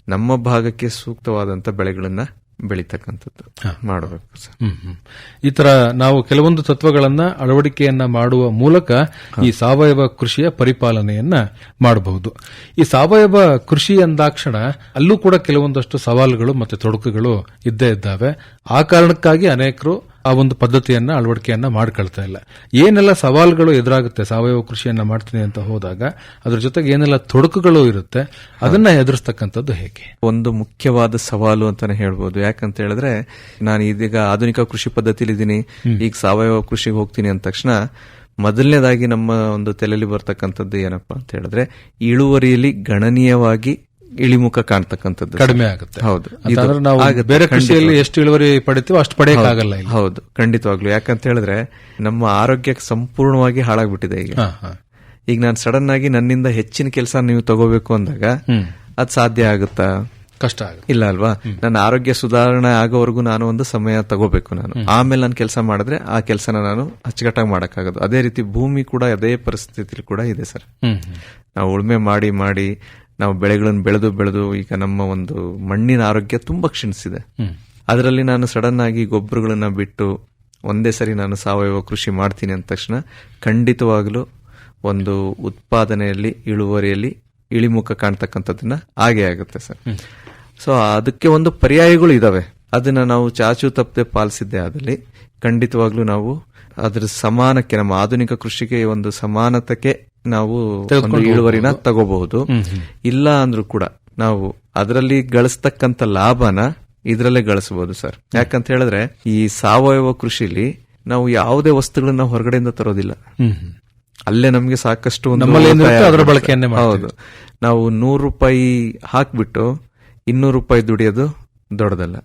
ನಮ್ಮ ಭಾಗಕ್ಕೆ ಸೂಕ್ತವಾದಂತ ಬೆಳೆಗಳನ್ನ ಬೆಳೀತಕ್ಕಂಥದ್ದು. ಮಾಡಬೇಕು ಸರ್. ಈ ತರ ನಾವು ಕೆಲವೊಂದು ತತ್ವಗಳನ್ನ ಅಳವಡಿಕೆಯನ್ನ ಮಾಡುವ ಮೂಲಕ ಈ ಸಾವಯವ ಕೃಷಿಯ ಪರಿಪಾಲನೆಯನ್ನ ಮಾಡಬಹುದು. ಈ ಸಾವಯವ ಕೃಷಿ ಅಂದಾಕ್ಷಣ ಅಲ್ಲೂ ಕೂಡ ಕೆಲವೊಂದಷ್ಟು ಸವಾಲುಗಳು ಮತ್ತೆ ತೊಡಕುಗಳು ಇದ್ದೇ ಇದ್ದಾವೆ. ಆ ಕಾರಣಕ್ಕಾಗಿ ಅನೇಕರು ಆ ಒಂದು ಪದ್ಧತಿಯನ್ನ ಅಳವಡಿಕೆಯನ್ನ ಮಾಡ್ಕೊಳ್ತಾ ಇಲ್ಲ. ಏನೆಲ್ಲ ಸವಾಲುಗಳು ಎದುರಾಗುತ್ತೆ ಸಾವಯವ ಕೃಷಿಯನ್ನ ಮಾಡ್ತೀನಿ ಅಂತ ಹೋದಾಗ ಅದ್ರ ಜೊತೆಗೆ ಏನೆಲ್ಲ ತೊಡಕುಗಳು ಇರುತ್ತೆ ಅದನ್ನ ಎದುರಿಸ್ತಕ್ಕಂಥದ್ದು ಹೇಗೆ? ಒಂದು ಮುಖ್ಯವಾದ ಸವಾಲು ಅಂತಾನೆ ಹೇಳ್ಬೋದು. ಯಾಕಂತ ಹೇಳಿದ್ರೆ ನಾನು ಇದೀಗ ಆಧುನಿಕ ಕೃಷಿ ಪದ್ಧತಿಲಿ ಇದ್ದೀನಿ ಈಗ ಸಾವಯವ ಕೃಷಿಗೆ ಹೋಗ್ತೀನಿ ಅಂದ ತಕ್ಷಣ ಮೊದಲನೇದಾಗಿ ನಮ್ಮ ಒಂದು ತಲೆಯಲ್ಲಿ ಬರ್ತಕ್ಕಂಥದ್ದು ಏನಪ್ಪಾ ಅಂತ ಹೇಳಿದ್ರೆ ಇಳುವರಿಯಲ್ಲಿ ಗಣನೀಯವಾಗಿ ಇಳಿಮುಖ ಕಾಣ್ತಕ್ಕಂಥದ್ದು. ಕಡಿಮೆ ಆಗುತ್ತೆ. ಹೌದು. ನಾವು ಬೇರೆ. ಕೃಷಿಯಲ್ಲಿ ಎಷ್ಟು ಇಳುವರಿ ಪಡಿತೀವೋ ಅಷ್ಟು ಪಡೆಯಕ್ಕಾಗಲ್ಲ ಹೌದು ಖಂಡಿತವಾಗ್ಲು. ಯಾಕಂತ ಹೇಳಿದ್ರೆ ನಮ್ಮ ಆರೋಗ್ಯಕ್ಕೆ ಸಂಪೂರ್ಣವಾಗಿ ಹಾಳಾಗ್ಬಿಟ್ಟಿದೆ ಈಗ. ಈಗ ನಾನು ಸಡನ್ ಆಗಿ ನನ್ನಿಂದ ಹೆಚ್ಚಿನ ಕೆಲಸ ನೀವು ತಗೋಬೇಕು ಅಂದಾಗ. ಅದ್ ಸಾಧ್ಯ ಆಗುತ್ತಾ? ಕಷ್ಟ ಆಗುತ್ತೆ. ಇಲ್ಲ ಅಲ್ವಾ? ನನ್ನ ಆರೋಗ್ಯ ಸುಧಾರಣೆ ಆಗೋವರೆಗೂ ನಾನು ಒಂದು ಸಮಯ ತಗೋಬೇಕು ನಾನು. ಆಮೇಲೆ ನಾನು ಕೆಲಸ ಮಾಡಿದ್ರೆ ಆ ಕೆಲಸನ ನಾನು ಅಚ್ಚುಕಟ್ಟಾಗಿ ಮಾಡಕ್ಕಾಗೋದು. ಅದೇ ರೀತಿ ಭೂಮಿ ಕೂಡ ಅದೇ ಪರಿಸ್ಥಿತಿ ಕೂಡ ಇದೆ ಸರ್. ನಾವು ಉಳುಮೆ ಮಾಡಿ ಮಾಡಿ ನಾವು ಬೆಳೆಗಳನ್ನು ಬೆಳೆದು ಬೆಳೆದು ಈಗ ನಮ್ಮ ಒಂದು ಮಣ್ಣಿನ ಆರೋಗ್ಯ ತುಂಬಾ ಕ್ಷೀಣಿಸಿದೆ. ಅದರಲ್ಲಿ ನಾನು ಸಡನ್ ಆಗಿ ಗೊಬ್ಬರಗಳನ್ನ ಬಿಟ್ಟು ಒಂದೇ ಸರಿ ನಾನು ಸಾವಯವ ಕೃಷಿ ಮಾಡ್ತೀನಿ ಅಂದ ತಕ್ಷಣ ಖಂಡಿತವಾಗಲೂ ಒಂದು ಉತ್ಪಾದನೆಯಲ್ಲಿ ಇಳುವರಿಯಲ್ಲಿ ಇಳಿಮುಖ ಕಾಣ್ತಕ್ಕಂಥದ್ದನ್ನ ಹಾಗೆ ಆಗುತ್ತೆ ಸರ್. ಸೊ ಅದಕ್ಕೆ ಒಂದು ಪರ್ಯಾಯಗಳು ಇದಾವೆ. ಅದನ್ನ ನಾವು ಚಾಚು ತಪ್ಪದೆ ಪಾಲಿಸಿದ್ದೆ ಆದಲ್ಲಿ ಖಂಡಿತವಾಗ್ಲೂ ನಾವು ಅದ್ರ ಸಮಾನಕ್ಕೆ ನಮ್ಮ ಆಧುನಿಕ ಕೃಷಿಗೆ ಒಂದು ಸಮಾನತಕ್ಕೆ ನಾವು ಒಂದು ಇಳುವರಿನ ತಗೋಬಹುದು. ಇಲ್ಲ ಅಂದ್ರೂ ಕೂಡ ನಾವು ಅದರಲ್ಲಿ ಗಳಿಸ್ತಕ್ಕಂತ ಲಾಭನ ಇದರಲ್ಲೇ ಗಳಿಸಬಹುದು ಸರ್. ಯಾಕಂತ ಹೇಳಿದ್ರೆ ಈ ಸಾವಯವ ಕೃಷಿಲಿ ನಾವು ಯಾವುದೇ ವಸ್ತುಗಳನ್ನ ಹೊರಗಡೆಯಿಂದ ತರೋದಿಲ್ಲ. ಅಲ್ಲೇ ನಮ್ಗೆ ಸಾಕಷ್ಟು ಹೌದು. ನಾವು ನೂರು ರೂಪಾಯಿ ಹಾಕ್ಬಿಟ್ಟು ಇನ್ನೂರು ರೂಪಾಯಿ ದುಡಿಯೋದು ದೊಡ್ಡದಲ್ಲ.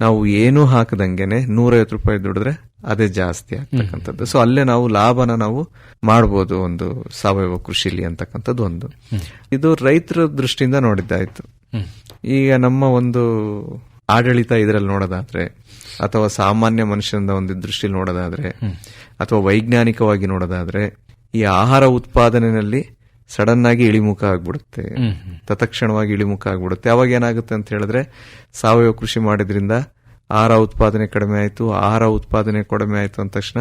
ನಾವು ಏನೂ ಹಾಕದಂಗೆನೆ ನೂರೈವತ್ತು ರೂಪಾಯಿ ದುಡಿದ್ರೆ ಅದೇ ಜಾಸ್ತಿ ಆಗ್ತಕ್ಕಂಥದ್ದು. ಸೊ ಅಲ್ಲೇ ನಾವು ಲಾಭನ ನಾವು ಮಾಡ್ಬೋದು ಒಂದು ಸಾವಯವ ಕೃಷಿಲಿ ಅಂತಕ್ಕಂಥದ್ದು ಒಂದು. ಇದು ರೈತರ ದೃಷ್ಟಿಯಿಂದ ನೋಡಿದ್ದಾಯ್ತು. ಈಗ ನಮ್ಮ ಒಂದು ಆಡಳಿತ ಇದರಲ್ಲಿ ನೋಡೋದಾದ್ರೆ, ಅಥವಾ ಸಾಮಾನ್ಯ ಮನುಷ್ಯನ ಒಂದು ದೃಷ್ಟಿಲಿ ನೋಡೋದಾದ್ರೆ, ಅಥವಾ ವೈಜ್ಞಾನಿಕವಾಗಿ ನೋಡೋದಾದ್ರೆ, ಈ ಆಹಾರ ಉತ್ಪಾದನೆಯಲ್ಲಿ ಸಡನ್ ಆಗಿ ಇಳಿಮುಖ ಆಗ್ಬಿಡುತ್ತೆ. ತತ್ಕ್ಷಣವಾಗಿ ಇಳಿಮುಖ ಆಗ್ಬಿಡುತ್ತೆ. ಅವಾಗ ಏನಾಗುತ್ತೆ ಅಂತ ಹೇಳಿದ್ರೆ ಸಾವಯವ ಕೃಷಿ ಮಾಡಿದ್ರಿಂದ ಆಹಾರ ಉತ್ಪಾದನೆ ಕಡಿಮೆ ಆಯ್ತು. ಆಹಾರ ಉತ್ಪಾದನೆ ಕಡಿಮೆ ಆಯ್ತು ಅಂದ ತಕ್ಷಣ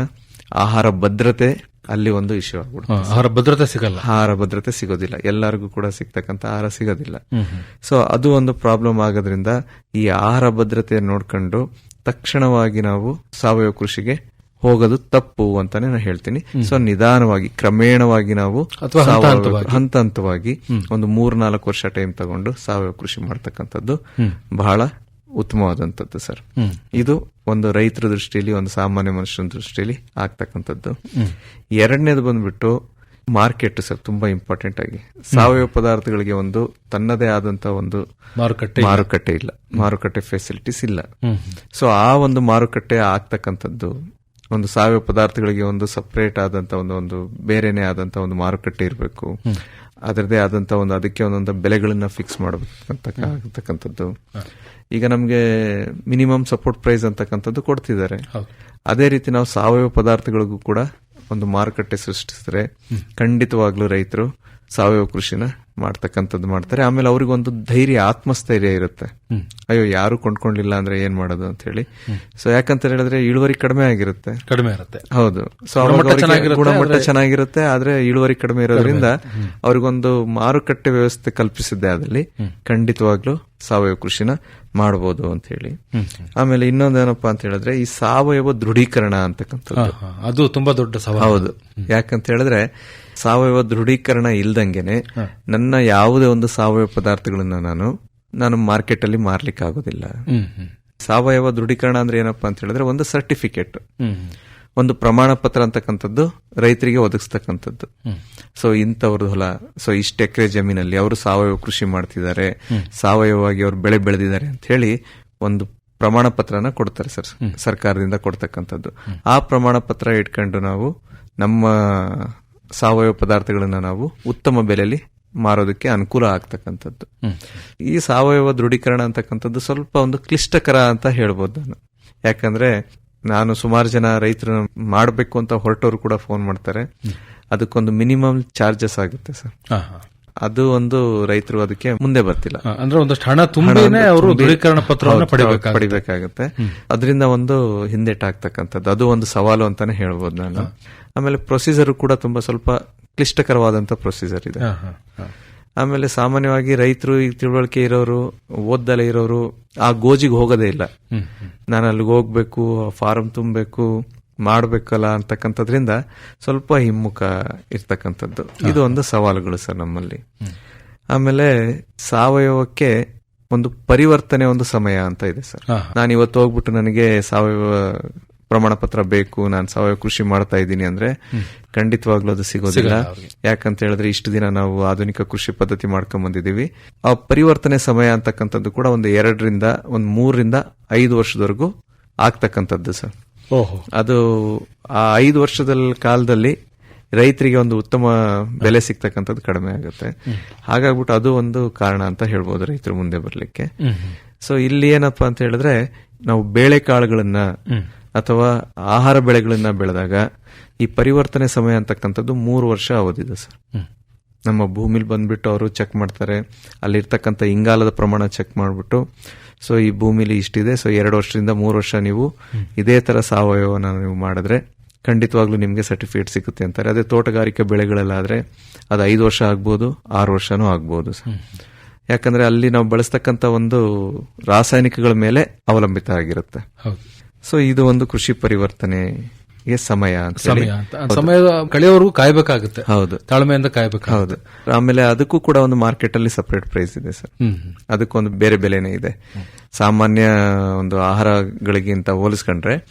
ಆಹಾರ ಭದ್ರತೆ ಅಲ್ಲಿ ಒಂದು ಇಶ್ಯೂ ಆಗ್ಬಿಡುತ್ತೆ. ಆಹಾರ ಭದ್ರತೆ ಸಿಗಲ್ಲ. ಆಹಾರ ಭದ್ರತೆ ಸಿಗೋದಿಲ್ಲ. ಎಲ್ಲರಿಗೂ ಕೂಡ ಸಿಗ್ತಕ್ಕಂಥ ಆಹಾರ ಸಿಗೋದಿಲ್ಲ. ಸೊ ಅದು ಒಂದು ಪ್ರಾಬ್ಲಮ್ ಆಗೋದ್ರಿಂದ ಈ ಆಹಾರ ಭದ್ರತೆ ನೋಡ್ಕೊಂಡು ತಕ್ಷಣವಾಗಿ ನಾವು ಸಾವಯವ ಕೃಷಿಗೆ ಹೋಗೋದು ತಪ್ಪು ಅಂತಾನೆ ನಾನು ಹೇಳ್ತೀನಿ. ಸೊ ನಿಧಾನವಾಗಿ ಕ್ರಮೇಣವಾಗಿ ನಾವು ಹಂತ ಹಂತವಾಗಿ. ಒಂದು ಮೂರ್ ನಾಲ್ಕು ವರ್ಷ ಟೈಮ್ ತಗೊಂಡು ಸಾವಯವ ಕೃಷಿ ಮಾಡ್ತಕ್ಕಂಥದ್ದು ಬಹಳ ಉತ್ತಮವಾದಂಥದ್ದು ಸರ್ ಇದು ಒಂದು ರೈತರ ದೃಷ್ಟಿಯಲ್ಲಿ ಒಂದು ಸಾಮಾನ್ಯ ಮನುಷ್ಯನ ದೃಷ್ಟಿಯಲ್ಲಿ ಆಗ್ತಕ್ಕಂಥದ್ದು. ಎರಡನೇದು ಬಂದ್ಬಿಟ್ಟು ಮಾರ್ಕೆಟ್ ಸರ್ ತುಂಬಾ ಇಂಪಾರ್ಟೆಂಟ್ ಆಗಿ. ಸಾವಯವ ಪದಾರ್ಥಗಳಿಗೆ ಒಂದು ತನ್ನದೇ ಆದಂತ ಒಂದು ಮಾರುಕಟ್ಟೆ ಮಾರುಕಟ್ಟೆ ಇಲ್ಲ. ಮಾರುಕಟ್ಟೆ ಫೆಸಿಲಿಟೀಸ್ ಇಲ್ಲ. ಸೊ ಆ ಒಂದು ಮಾರುಕಟ್ಟೆ ಆಗ್ತಕ್ಕಂಥದ್ದು ಒಂದು ಸಾವಯವ ಪದಾರ್ಥಗಳಿಗೆ ಒಂದು ಸಪ್ರೇಟ್ ಆದಂತ ಒಂದು ಒಂದು ಬೇರೆನೆ ಆದಂತ ಒಂದು ಮಾರುಕಟ್ಟೆ ಇರಬೇಕು. ಅದರದೇ ಆದಂತ ಒಂದು ಅದಕ್ಕೆ ಒಂದೊಂದು ಬೆಲೆಗಳನ್ನ ಫಿಕ್ಸ್ ಮಾಡಬೇಕಂತಕ್ಕಂಥದ್ದು. ಈಗ ನಮಗೆ ಮಿನಿಮಮ್ ಸಪೋರ್ಟ್ ಪ್ರೈಸ್ ಅಂತಕ್ಕಂಥದ್ದು ಕೊಡ್ತಿದ್ದಾರೆ. ಅದೇ ರೀತಿ ನಾವು ಸಾವಯವ ಪದಾರ್ಥಗಳಿಗೂ ಕೂಡ ಒಂದು ಮಾರುಕಟ್ಟೆ ಸೃಷ್ಟಿಸಿದ್ರೆ ಖಂಡಿತವಾಗ್ಲೂ ರೈತರು ಸಾವಯವ ಕೃಷಿನ ಮಾಡ್ತಕ್ಕಂಥದ್ದು ಮಾಡ್ತಾರೆ. ಆಮೇಲೆ ಅವ್ರಿಗೊಂದು ಧೈರ್ಯ ಆತ್ಮಸ್ಥೈರ್ಯ ಇರುತ್ತೆ. ಅಯ್ಯೋ ಯಾರು ಕೊಂಡ್ಕೊಂಡಿಲ್ಲ ಅಂದ್ರೆ ಏನ್ ಮಾಡೋದು ಅಂತ ಹೇಳಿ. ಸೊ ಯಾಕಂತ ಹೇಳಿದ್ರೆ ಇಳುವರಿ ಕಡಿಮೆ ಆಗಿರುತ್ತೆ. ಕಡಿಮೆ ಇರುತ್ತೆ. ಹೌದು. ಸೊ ಗುಣಮಟ್ಟ ಚೆನ್ನಾಗಿರುತ್ತೆ, ಆದ್ರೆ- ಇಳುವರಿ ಕಡಿಮೆ ಇರೋದ್ರಿಂದ ಅವ್ರಿಗೊಂದು ಮಾರುಕಟ್ಟೆ ವ್ಯವಸ್ಥೆ ಕಲ್ಪಿಸಿದ್ದೆ ಅದ್ರಲ್ಲಿ. ಖಂಡಿತವಾಗ್ಲೂ ಸಾವಯವ ಕೃಷಿನ ಮಾಡಬಹುದು ಅಂತ ಹೇಳಿ. ಆಮೇಲೆ ಇನ್ನೊಂದೇನಪ್ಪ ಅಂತ ಹೇಳಿದ್ರೆ ಈ ಸಾವಯವ ದೃಢೀಕರಣ ಅಂತಕ್ಕಂಥದ್ದು. ಅದು ತುಂಬಾ ದೊಡ್ಡ ಸವಾಲು. ಹೌದು. ಯಾಕಂತ ಹೇಳಿದ್ರೆ ಸಾವಯವ ದೃಢೀಕರಣ ಇಲ್ದಂಗೆನೆ ನನ್ನ ಯಾವುದೇ ಒಂದು ಸಾವಯವ ಪದಾರ್ಥಗಳನ್ನ ನಾನು ನಾನು ಮಾರ್ಕೆಟ್ ಅಲ್ಲಿ ಮಾರ್ಲಿಕ್ಕೆ ಆಗೋದಿಲ್ಲ ಸಾವಯವ ದೃಢೀಕರಣ ಅಂದ್ರೆ ಏನಪ್ಪಾ ಅಂತ ಹೇಳಿದ್ರೆ ಒಂದು ಸರ್ಟಿಫಿಕೇಟ್. ಒಂದು ಪ್ರಮಾಣ ಪತ್ರ ಅಂತಕ್ಕಂಥದ್ದು ರೈತರಿಗೆ ಒದಗಿಸ್ತಕ್ಕಂಥದ್ದು. ಸೊ ಇಂಥವ್ರದ್ದು ಹೊಲ ಸೊ ಇಷ್ಟು ಎಕರೆ ಜಮೀನಲ್ಲಿ ಅವರು ಸಾವಯವ ಕೃಷಿ ಮಾಡ್ತಿದ್ದಾರೆ ಸಾವಯವವಾಗಿ ಅವರು ಬೆಳೆ ಬೆಳೆದಿದ್ದಾರೆ ಅಂತ ಹೇಳಿ ಒಂದು ಪ್ರಮಾಣ ಪತ್ರನ ಕೊಡ್ತಾರೆ ಸರ್ ಸರ್ಕಾರದಿಂದ ಕೊಡ್ತಕ್ಕಂಥದ್ದು. ಆ ಪ್ರಮಾಣ ಪತ್ರ ಇಟ್ಕೊಂಡು ನಾವು ನಮ್ಮ ಸಾವಯವ ಪದಾರ್ಥಗಳನ್ನ ನಾವು ಉತ್ತಮ ಬೆಲೆಯಲ್ಲಿ ಮಾರೋದಕ್ಕೆ ಅನುಕೂಲ ಆಗ್ತಕ್ಕಂಥದ್ದು. ಈ ಸಾವಯವ ದೃಢೀಕರಣ ಅಂತಕ್ಕಂಥದ್ದು ಸ್ವಲ್ಪ ಒಂದು ಕ್ಲಿಷ್ಟಕರ ಅಂತ ಹೇಳ್ಬೋದು ನಾನು. ಯಾಕಂದ್ರೆ ನಾನು ಸುಮಾರು ಜನ ರೈತರು ಮಾಡಬೇಕು ಅಂತ ಹೊರಟವರು ಕೂಡ ಫೋನ್ ಮಾಡ್ತಾರೆ. ಅದಕ್ಕೊಂದು ಮಿನಿಮಮ್ ಚಾರ್ಜಸ್ ಆಗುತ್ತೆ ಸರ್. ಅದು ಒಂದು ರೈತರು ಅದಕ್ಕೆ ಮುಂದೆ ಬರ್ತಿಲ್ಲ. ಅಂದ್ರೆ ಒಂದಷ್ಟು ಹಣ ತುಂಬಾನೇ ಅವರು ದೃಢೀಕರಣ ಪತ್ರವನ್ನು ಪಡಿಬೇಕಾಗುತ್ತೆ. ಅದರಿಂದ ಒಂದು ಹಿಂದೆಟ್ಟಾಗ್ತಕ್ಕಂಥದ್ದು ಅದು ಒಂದು ಸವಾಲು ಅಂತಾನೆ ಹೇಳ್ಬೋದು ನಾನು. ಆಮೇಲೆ ಪ್ರೊಸೀಜರ್ ಕೂಡ ತುಂಬಾ ಸ್ವಲ್ಪ ಕ್ಲಿಷ್ಟಕರವಾದಂತ ಪ್ರೊಸೀಜರ್ ಇದೆ. ಆಮೇಲೆ ಸಾಮಾನ್ಯವಾಗಿ ರೈತರು ಈ ತಿಳುವಳಿಕೆ ಇರೋರು ಓದ್ದಲೆ ಇರೋರು ಆ ಗೋಜಿಗೆ ಹೋಗೋದೇ ಇಲ್ಲ. ನಾನು ಅಲ್ಲಿಗೆ ಹೋಗ್ಬೇಕು ಫಾರಂ ತುಂಬಬೇಕು ಮಾಡಬೇಕಲ್ಲ ಅಂತಕ್ಕಂಥದ್ರಿಂದ ಸ್ವಲ್ಪ ಹಿಮ್ಮುಖ ಇರ್ತಕ್ಕಂಥದ್ದು. ಇದು ಒಂದು ಸವಾಲುಗಳು ಸರ್ ನಮ್ಮಲ್ಲಿ. ಆಮೇಲೆ ಸಾವಯವಕ್ಕೆ ಒಂದು ಪರಿವರ್ತನೆ ಒಂದು ಸಮಯ ಅಂತ ಇದೆ ಸರ್. ನಾನು ಇವತ್ತು ಹೋಗ್ಬಿಟ್ಟು ನನಗೆ ಸಾವಯವ ಪ್ರಮಾಣ ಪತ್ರ ಬೇಕು ನಾನು ಸಾವಯವ ಕೃಷಿ ಮಾಡ್ತಾ ಇದ್ದೀನಿ ಅಂದ್ರೆ ಖಂಡಿತವಾಗ್ಲೂ ಅದು ಸಿಗೋದಿಲ್ಲ. ಯಾಕಂತ ಹೇಳಿದ್ರೆ ಇಷ್ಟು ದಿನ ನಾವು ಆಧುನಿಕ ಕೃಷಿ ಪದ್ಧತಿ ಮಾಡ್ಕೊಂಡ್ ಬಂದಿದ್ದೀವಿ. ಆ ಪರಿವರ್ತನೆ ಸಮಯ ಅಂತಕ್ಕಂಥದ್ದು ಕೂಡ ಒಂದು ಎರಡರಿಂದ ಒಂದು ಮೂರರಿಂದ ಐದು ವರ್ಷದವರೆಗೂ ಆಗ್ತಕ್ಕಂಥದ್ದು ಸರ್. ಅದು ಆ ಐದು ವರ್ಷದ ಕಾಲದಲ್ಲಿ ರೈತರಿಗೆ ಒಂದು ಉತ್ತಮ ಬೆಲೆ ಸಿಗ್ತಕ್ಕಂಥದ್ದು ಕಡಿಮೆ ಆಗುತ್ತೆ. ಹಾಗಾಗ್ಬಿಟ್ಟು ಅದು ಒಂದು ಕಾರಣ ಅಂತ ಹೇಳ್ಬೋದು ರೈತರು ಮುಂದೆ ಬರ್ಲಿಕ್ಕೆ. ಸೊ ಇಲ್ಲಿ ಏನಪ್ಪಾ ಅಂತ ಹೇಳಿದ್ರೆ ನಾವು ಬೇಳೆಕಾಳುಗಳನ್ನ ಅಥವಾ ಆಹಾರ ಬೆಳೆಗಳನ್ನ ಬೆಳೆದಾಗ ಈ ಪರಿವರ್ತನೆ ಸಮಯ ಅಂತಕ್ಕಂಥದ್ದು ಮೂರು ವರ್ಷ ಅವಧಿದೆ ಸರ್. ನಮ್ಮ ಭೂಮಿಲಿ ಬಂದ್ಬಿಟ್ಟು ಅವರು ಚೆಕ್ ಮಾಡ್ತಾರೆ. ಅಲ್ಲಿರ್ತಕ್ಕಂಥ ಇಂಗಾಲದ ಪ್ರಮಾಣ ಚೆಕ್ ಮಾಡಿಬಿಟ್ಟು ಸೊ ಈ ಭೂಮಿಲಿ ಇಷ್ಟಿದೆ ಸೊ ಎರಡು ವರ್ಷದಿಂದ ಮೂರು ವರ್ಷ ನೀವು ಇದೇ ತರ ಸಾವಯವನ ನೀವು ಮಾಡಿದ್ರೆ ಖಂಡಿತವಾಗ್ಲೂ ನಿಮಗೆ ಸರ್ಟಿಫಿಕೇಟ್ ಸಿಗುತ್ತೆ ಅಂತಾರೆ. ಅದೇ ತೋಟಗಾರಿಕೆ ಬೆಳೆಗಳಲ್ಲಾದ್ರೆ ಅದು ಐದು ವರ್ಷ ಆಗ್ಬೋದು ಆರು ವರ್ಷನೂ ಆಗ್ಬೋದು ಸರ್. ಯಾಕಂದ್ರೆ ಅಲ್ಲಿ ನಾವು ಬಳಸ್ತಕ್ಕಂಥ ಒಂದು ರಾಸಾಯನಿಕಗಳ ಮೇಲೆ ಅವಲಂಬಿತ ಆಗಿರುತ್ತೆ. ಸೊ ಇದು ಒಂದು ಕೃಷಿ ಪರಿವರ್ತನೆ ಸಮಯ. ಸಮಯ ಸಮಯದ ಕಳೆಯವರೆಗೂ ಕಾಯ್ಬೇಕಾಗುತ್ತೆ. ಹೌದು. ತಾಳ್ಮೆಯಿಂದ ಕಾಯ್ಬೇಕಾಗುತ್ತೆ. ಹೌದು. ಆಮೇಲೆ ಅದಕ್ಕೂ ಕೂಡ ಒಂದು ಮಾರ್ಕೆಟ್ ಅಲ್ಲಿ ಸಪರೇಟ್ ಪ್ರೈಸ್ ಇದೆ ಸರ್. ಅದಕ್ಕೊಂದು ಬೇರೆ ಬೆಲೆನೇ ಇದೆ. ಸಾಮಾನ್ಯ ಒಂದು ಆಹಾರಗಳಿಗಿಂತ ಹೋಲಿಸ್ಕೊಂಡ್ರೆ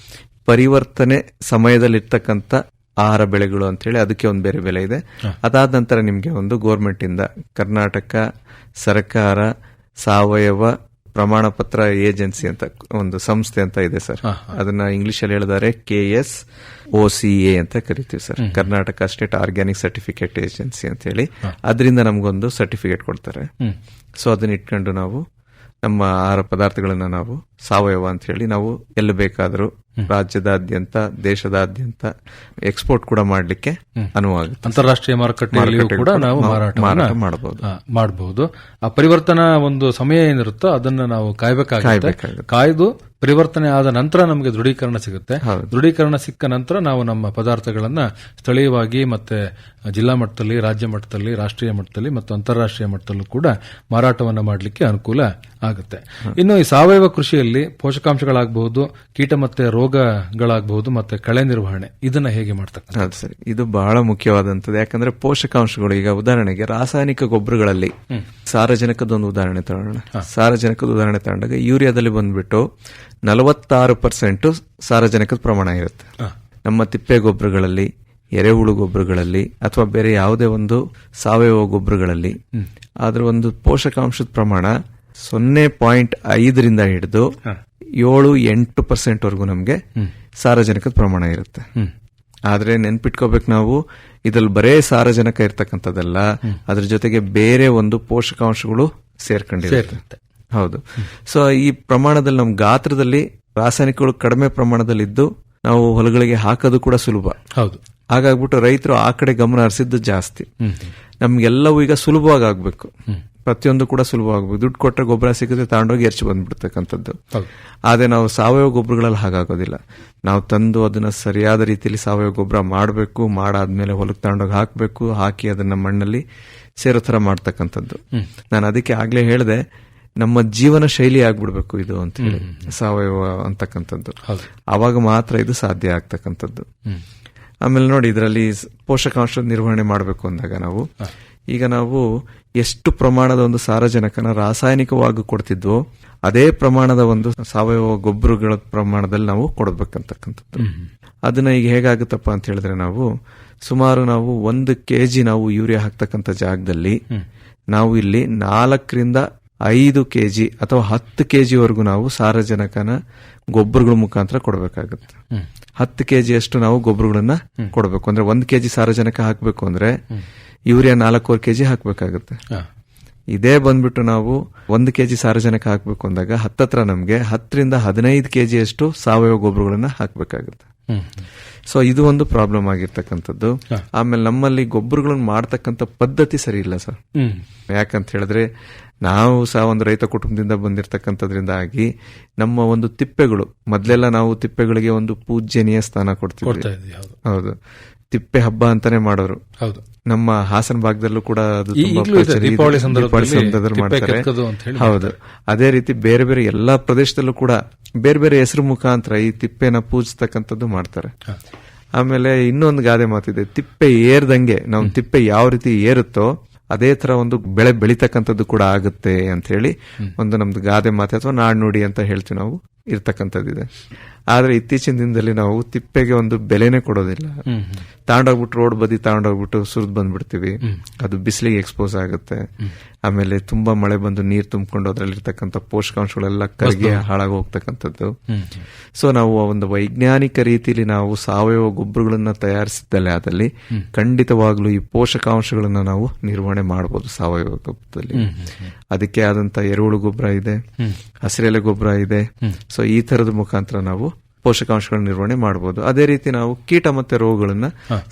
ಪರಿವರ್ತನೆ ಸಮಯದಲ್ಲಿ ಇರ್ತಕ್ಕಂಥ ಆಹಾರ ಬೆಳೆಗಳು ಅಂತ ಹೇಳಿ ಅದಕ್ಕೆ ಒಂದು ಬೇರೆ ಬೆಲೆ ಇದೆ. ಅದಾದ ನಂತರ ನಿಮ್ಗೆ ಒಂದು ಗೋರ್ಮೆಂಟ್ ಇಂದ ಕರ್ನಾಟಕ ಸರ್ಕಾರ ಸಾವಯವ ಪ್ರಮಾಣ ಪತ್ರ ಏಜೆನ್ಸಿ ಅಂತ ಒಂದು ಸಂಸ್ಥೆ ಅಂತ ಇದೆ ಸರ್. ಅದನ್ನ ಇಂಗ್ಲಿಷ್ ಅಲ್ಲಿ ಹೇಳಿದರೆ K S O C A ಅಂತ ಕರಿತೀವಿ sir. Karnataka state organic certificate agency ಅಂತ ಹೇಳಿ ಅದರಿಂದ ನಮಗೊಂದು ಸರ್ಟಿಫಿಕೇಟ್ ಕೊಡ್ತಾರೆ. ಸೊ ಅದನ್ನ ಇಟ್ಕೊಂಡು ನಾವು ನಮ್ಮ ಆಹಾರ ಪದಾರ್ಥಗಳನ್ನ ನಾವು ಸಾವಯವ ಅಂತ ಹೇಳಿ ನಾವು ಎಲ್ಲಿ ಬೇಕಾದರೂ ರಾಜ್ಯದಾದ್ಯಂತ ದೇಶದಾದ್ಯಂತ ಎಕ್ಸ್ಪೋರ್ಟ್ ಕೂಡ ಮಾಡಲಿಕ್ಕೆ ಅನುವಾಗುತ್ತೆ. ಅಂತಾರಾಷ್ಟ್ರೀಯ ಮಾರುಕಟ್ಟೆಯಲ್ಲಿಯೂ ಕೂಡ ನಾವು ಮಾರಾಟ ಮಾಡಬಹುದು. ಆ, ಮಾಡಬಹುದು ಆ ಪರಿವರ್ತನಾ ಒಂದು ಸಮಯ ಏನಿರುತ್ತೋ ಅದನ್ನ ನಾವು ಕಾಯ್ಬೇಕಾಗುತ್ತೆ. ಕಾಯ್ದು ಪರಿವರ್ತನೆ ಆದ ನಂತರ ನಮಗೆ ದೃಢೀಕರಣ ಸಿಗುತ್ತೆ. ದೃಢೀಕರಣ ಸಿಕ್ಕ ನಂತರ ನಾವು ನಮ್ಮ ಪದಾರ್ಥಗಳನ್ನ ಸ್ಥಳೀಯವಾಗಿ ಮತ್ತೆ ಜಿಲ್ಲಾ ಮಟ್ಟದಲ್ಲಿ ರಾಜ್ಯ ಮಟ್ಟದಲ್ಲಿ ರಾಷ್ಟ್ರೀಯ ಮಟ್ಟದಲ್ಲಿ ಮತ್ತು ಅಂತಾರಾಷ್ಟ್ರೀಯ ಮಟ್ಟದಲ್ಲೂ ಕೂಡ ಮಾರಾಟವನ್ನ ಮಾಡಲಿಕ್ಕೆ ಅನುಕೂಲ ಆಗುತ್ತೆ. ಇನ್ನು ಈ ಸಾವಯವ ಕೃಷಿಯಲ್ಲಿ ಪೋಷಕಾಂಶಗಳಾಗಬಹುದು ಕೀಟ ಮತ್ತೆ ರೋಗಗಳಾಗಬಹುದು ಮತ್ತೆ ಕಳೆ ನಿರ್ವಹಣೆ ಇದನ್ನ ಹೇಗೆ ಮಾಡ್ತಕ್ಕಂಥ ಸರಿ ಇದು ಬಹಳ ಮುಖ್ಯವಾದಂಥದ್ದು. ಯಾಕಂದ್ರೆ ಪೋಷಕಾಂಶಗಳು ಈಗ ಉದಾಹರಣೆಗೆ ರಾಸಾಯನಿಕ ಗೊಬ್ಬರಗಳಲ್ಲಿ ಸಾರಜನಕದ ಒಂದು ಉದಾಹರಣೆ ತಗೊಳ್ಳೋಣ ಸಾರಜನಕದ ಉದಾಹರಣೆ ತಗೊಂಡಾಗ ಯೂರಿಯಾದಲ್ಲಿ ಬಂದ್ಬಿಟ್ಟು ನಲವತ್ತಾರು ಪರ್ಸೆಂಟ್ ಸಾರಜನಕದ ಪ್ರಮಾಣ ಇರುತ್ತೆ. ನಮ್ಮ ತಿಪ್ಪೆ ಗೊಬ್ಬರಗಳಲ್ಲಿ ಎರೆಹುಳು ಗೊಬ್ಬರಗಳಲ್ಲಿ ಅಥವಾ ಬೇರೆ ಯಾವುದೇ ಒಂದು ಸಾವಯವ ಗೊಬ್ಬರಗಳಲ್ಲಿ ಆದ್ರೆ ಒಂದು ಪೋಷಕಾಂಶದ ಪ್ರಮಾಣ ಸೊನ್ನೆ ಪಾಯಿಂಟ್ ಐದರಿಂದ ಹಿಡಿದು ಏಳು ಎಂಟು ಪರ್ಸೆಂಟ್ ವರೆಗೂ ನಮಗೆ ಸಾರಜನಕದ ಪ್ರಮಾಣ ಇರುತ್ತೆ. ಆದರೆ ನೆನ್ಪಿಟ್ಕೋಬೇಕು ನಾವು ಇದ್ರಲ್ಲಿ ಬರೇ ಸಾರಜನಕ ಇರ್ತಕ್ಕಂಥದ್ದಲ್ಲ ಅದ್ರ ಜೊತೆಗೆ ಬೇರೆ ಒಂದು ಪೋಷಕಾಂಶಗಳು ಸೇರ್ಕೊಂಡಿರುತ್ತೆ. ಹೌದು. ಸೊ ಈ ಪ್ರಮಾಣದಲ್ಲಿ ನಮ್ ಗಾತ್ರದಲ್ಲಿ ರಾಸಾಯನಿಕಗಳು ಕಡಿಮೆ ಪ್ರಮಾಣದಲ್ಲಿ ಇದ್ದು ನಾವು ಹೊಲಗಳಿಗೆ ಹಾಕೋದು ಕೂಡ ಸುಲಭ. ಹೌದು. ಹಾಗಾಗ್ಬಿಟ್ಟು ರೈತರು ಆ ಕಡೆ ಗಮನ ಹರಿಸಿದ್ದು ಜಾಸ್ತಿ. ನಮ್ಗೆಲ್ಲವೂ ಈಗ ಸುಲಭವಾಗಿ ಆಗ್ಬೇಕು. ಪ್ರತಿಯೊಂದು ಕೂಡ ಸುಲಭವಾಗಬೇಕು. ದುಡ್ಡು ಕೊಟ್ಟರೆ ಗೊಬ್ಬರ ಸಿಗುತ್ತೆ ತಗೊಂಡೋಗಿ ಎರ್ಚಿ ಬಂದ್ಬಿಡ್ತಕ್ಕಂಥದ್ದು. ಆದರೆ ನಾವು ಸಾವಯವ ಗೊಬ್ಬರಗಳಲ್ಲಿ ಹಾಗಾಗೋದಿಲ್ಲ. ನಾವು ತಂದು ಅದನ್ನ ಸರಿಯಾದ ರೀತಿಯಲ್ಲಿ ಸಾವಯವ ಗೊಬ್ಬರ ಮಾಡಬೇಕು ಮಾಡಾದ್ಮೇಲೆ ಹೊಲಕ್ಕೆ ತಗೊಂಡೋಗಿ ಹಾಕಬೇಕು ಹಾಕಿ ಅದನ್ನ ಮಣ್ಣಲ್ಲಿ ಸೇರೋ ಥರ ಮಾಡ್ತಕ್ಕಂಥದ್ದು. ನಾನು ಅದಕ್ಕೆ ಆಗ್ಲೇ ಹೇಳಿದೆ ನಮ್ಮ ಜೀವನ ಶೈಲಿ ಆಗ್ಬಿಡ್ಬೇಕು ಇದು ಅಂತ ಹೇಳಿ. ಸಾವಯವ ಅಂತಕ್ಕಂಥದ್ದು. ಅವಾಗ ಮಾತ್ರ ಇದು ಸಾಧ್ಯ ಆಗ್ತಕ್ಕಂಥದ್ದು. ಆಮೇಲೆ ನೋಡಿ ಇದರಲ್ಲಿ ಪೋಷಕಾಂಶ ನಿರ್ವಹಣೆ ಮಾಡಬೇಕು ಅಂದಾಗ ನಾವು ಈಗ ನಾವು ಎಷ್ಟು ಪ್ರಮಾಣದ ಒಂದು ಸಾರಜನಕನ ರಾಸಾಯನಿಕವಾಗಿ ಕೊಡ್ತಿದ್ವೋ ಅದೇ ಪ್ರಮಾಣದ ಒಂದು ಸಾವಯವ ಗೊಬ್ಬರಗಳ ಪ್ರಮಾಣದಲ್ಲಿ ನಾವು ಕೊಡಬೇಕಂತಕ್ಕಂಥದ್ದು. ಅದನ್ನ ಈಗ ಹೇಗಾಗುತ್ತಪ್ಪ ಅಂತ ಹೇಳಿದ್ರೆ ನಾವು ಸುಮಾರು ನಾವು ಒಂದು ಕೆಜಿ ನಾವು ಯೂರಿಯಾ ಹಾಕ್ತಕ್ಕಂಥ ಜಾಗದಲ್ಲಿ ನಾವು ಇಲ್ಲಿ ನಾಲ್ಕರಿಂದ ಐದು ಕೆಜಿ ಅಥವಾ ಹತ್ತು ಕೆ ಜಿವರೆಗೂ ನಾವು ಸಾರಜನಕನ ಗೊಬ್ಬರಗಳ ಮುಖಾಂತರ ಕೊಡಬೇಕಾಗುತ್ತೆ. ಹತ್ತು ಕೆಜಿ ಅಷ್ಟು ನಾವು ಗೊಬ್ಬರಗಳನ್ನ ಕೊಡಬೇಕು. ಅಂದ್ರೆ ಒಂದ್ ಕೆಜಿ ಸಾರಜನಕ ಹಾಕಬೇಕು ಅಂದ್ರೆ ಯೂರಿಯಾ ನಾಲ್ಕೂವರೆ ಕೆಜಿ ಹಾಕಬೇಕಾಗುತ್ತೆ. ಇದೇ ಬಂದ್ಬಿಟ್ಟು ನಾವು ಒಂದು ಕೆಜಿ ಸಾರಜನಕ ಹಾಕಬೇಕು ಅಂದಾಗ ಹತ್ತತ್ರ ನಮಗೆ ಹತ್ತರಿಂದ ಹದಿನೈದು ಕೆಜಿ ಅಷ್ಟು ಸಾವಯವ ಗೊಬ್ಬರಗಳನ್ನ ಹಾಕಬೇಕಾಗುತ್ತೆ. ಸೊ ಇದು ಒಂದು ಪ್ರಾಬ್ಲಮ್ ಆಗಿರ್ತಕ್ಕಂಥದ್ದು. ಆಮೇಲೆ ನಮ್ಮಲ್ಲಿ ಗೊಬ್ಬರಗಳನ್ನ ಮಾಡ್ತಕ್ಕಂಥ ಪದ್ಧತಿ ಸರಿ ಇಲ್ಲ ಸರ್. ಯಾಕಂತ ಹೇಳಿದ್ರೆ ನಾವು ಸಹ ಒಂದು ರೈತ ಕುಟುಂಬದಿಂದ ಬಂದಿರತಕ್ಕಂಥದ್ರಿಂದಾಗಿ ನಮ್ಮ ಒಂದು ತಿಪ್ಪೆಗಳು ಮೊದಲೆಲ್ಲ ನಾವು ತಿಪ್ಪೆಗಳಿಗೆ ಒಂದು ಪೂಜ್ಯನೀಯ ಸ್ಥಾನ ಕೊಡ್ತೀವಿ ಹೌದು. ತಿಪ್ಪೆ ಹಬ್ಬ ಅಂತಾನೆ ಮಾಡೋರು. ಹೌದು. ನಮ್ಮ ಹಾಸನ ಭಾಗದಲ್ಲೂ ಕೂಡ ಅದು ದೀಪಾವಳಿ ಸಂದರ್ಭದಲ್ಲಿ ಮಾಡ್ತಾರೆ. ಹೌದು. ಅದೇ ರೀತಿ ಬೇರೆ ಬೇರೆ ಎಲ್ಲಾ ಪ್ರದೇಶದಲ್ಲೂ ಕೂಡ ಬೇರೆ ಬೇರೆ ಹೆಸರು ಮುಖಾಂತರ ಈ ತಿಪ್ಪೆನ ಪೂಜಿಸ್ತಕ್ಕಂಥದ್ದು ಮಾಡ್ತಾರೆ. ಆಮೇಲೆ ಇನ್ನೊಂದು ಗಾದೆ ಮಾತಿದೆ ತಿಪ್ಪೆ ಏರ್ದಂಗೆ ನಾವು ತಿಪ್ಪೆ ಯಾವ ರೀತಿ ಏರುತ್ತೋ ಅದೇ ತರ ಒಂದು ಬೆಳೆ ಬೆಳಿತಕ್ಕಂಥದ್ದು ಕೂಡ ಆಗುತ್ತೆ ಅಂತ ಹೇಳಿ ಒಂದು ನಮ್ದು ಗಾದೆ ಮಾತೆ ಅಥವಾ ನಾಣ್ಣುಡಿ ಅಂತ ಹೇಳ್ತೀವಿ ನಾವು. ಇರ್ತಕ್ಕಂಥದ್ದಿದೆ. ಆದ್ರೆ ಇತ್ತೀಚಿನ ದಿನದಲ್ಲಿ ನಾವು ತಿಪ್ಪೆಗೆ ಒಂದು ಬೆಲೆನೇ ಕೊಡೋದಿಲ್ಲ. ತಗೊಂಡೋಗ್ಬಿಟ್ಟು ರೋಡ್ ಬದಿ ತಗೊಂಡೋಗ್ಬಿಟ್ಟು ಸುರಿದ್ ಬಂದ್ಬಿಡ್ತೀವಿ. ಅದು ಬಿಸಿಲಿಗೆ ಎಕ್ಸ್ಪೋಸ್ ಆಗುತ್ತೆ. ಆಮೇಲೆ ತುಂಬಾ ಮಳೆ ಬಂದು ನೀರ್ ತುಂಬಿಕೊಂಡು ಅದ್ರಲ್ಲಿರ್ತಕ್ಕಂಥ ಪೋಷಕಾಂಶಗಳೆಲ್ಲ ಕರಗಿ ಹಾಳಾಗಿ ಹೋಗ್ತಕ್ಕಂಥದ್ದು. ಸೊ ನಾವು ಆ ಒಂದು ವೈಜ್ಞಾನಿಕ ರೀತಿಯಲ್ಲಿ ನಾವು ಸಾವಯವ ಗೊಬ್ಬರಗಳನ್ನ ತಯಾರಿಸಿದ್ದಲ್ಲೇ ಆದಲ್ಲಿ ಖಂಡಿತವಾಗ್ಲೂ ಈ ಪೋಷಕಾಂಶಗಳನ್ನ ನಾವು ನಿರ್ವಹಣೆ ಮಾಡಬಹುದು ಸಾವಯವ ಗೊಬ್ಬರದಲ್ಲಿ. ಅದಕ್ಕೆ ಆದಂತ ಎರೆಹುಳು ಗೊಬ್ಬರ ಇದೆ. ಹಸಿರೆಲೆ ಗೊಬ್ಬರ ಇದೆ. ಸೊ ಈ ತರದ ಮುಖಾಂತರ ನಾವು ಪೋಷಕಾಂಶಗಳ ನಿರ್ವಹಣೆ ಮಾಡಬಹುದು ಅದೇ ರೀತಿ ನಾವು ಕೀಟ ಮತ್ತೆ ರೋಗಗಳನ್ನ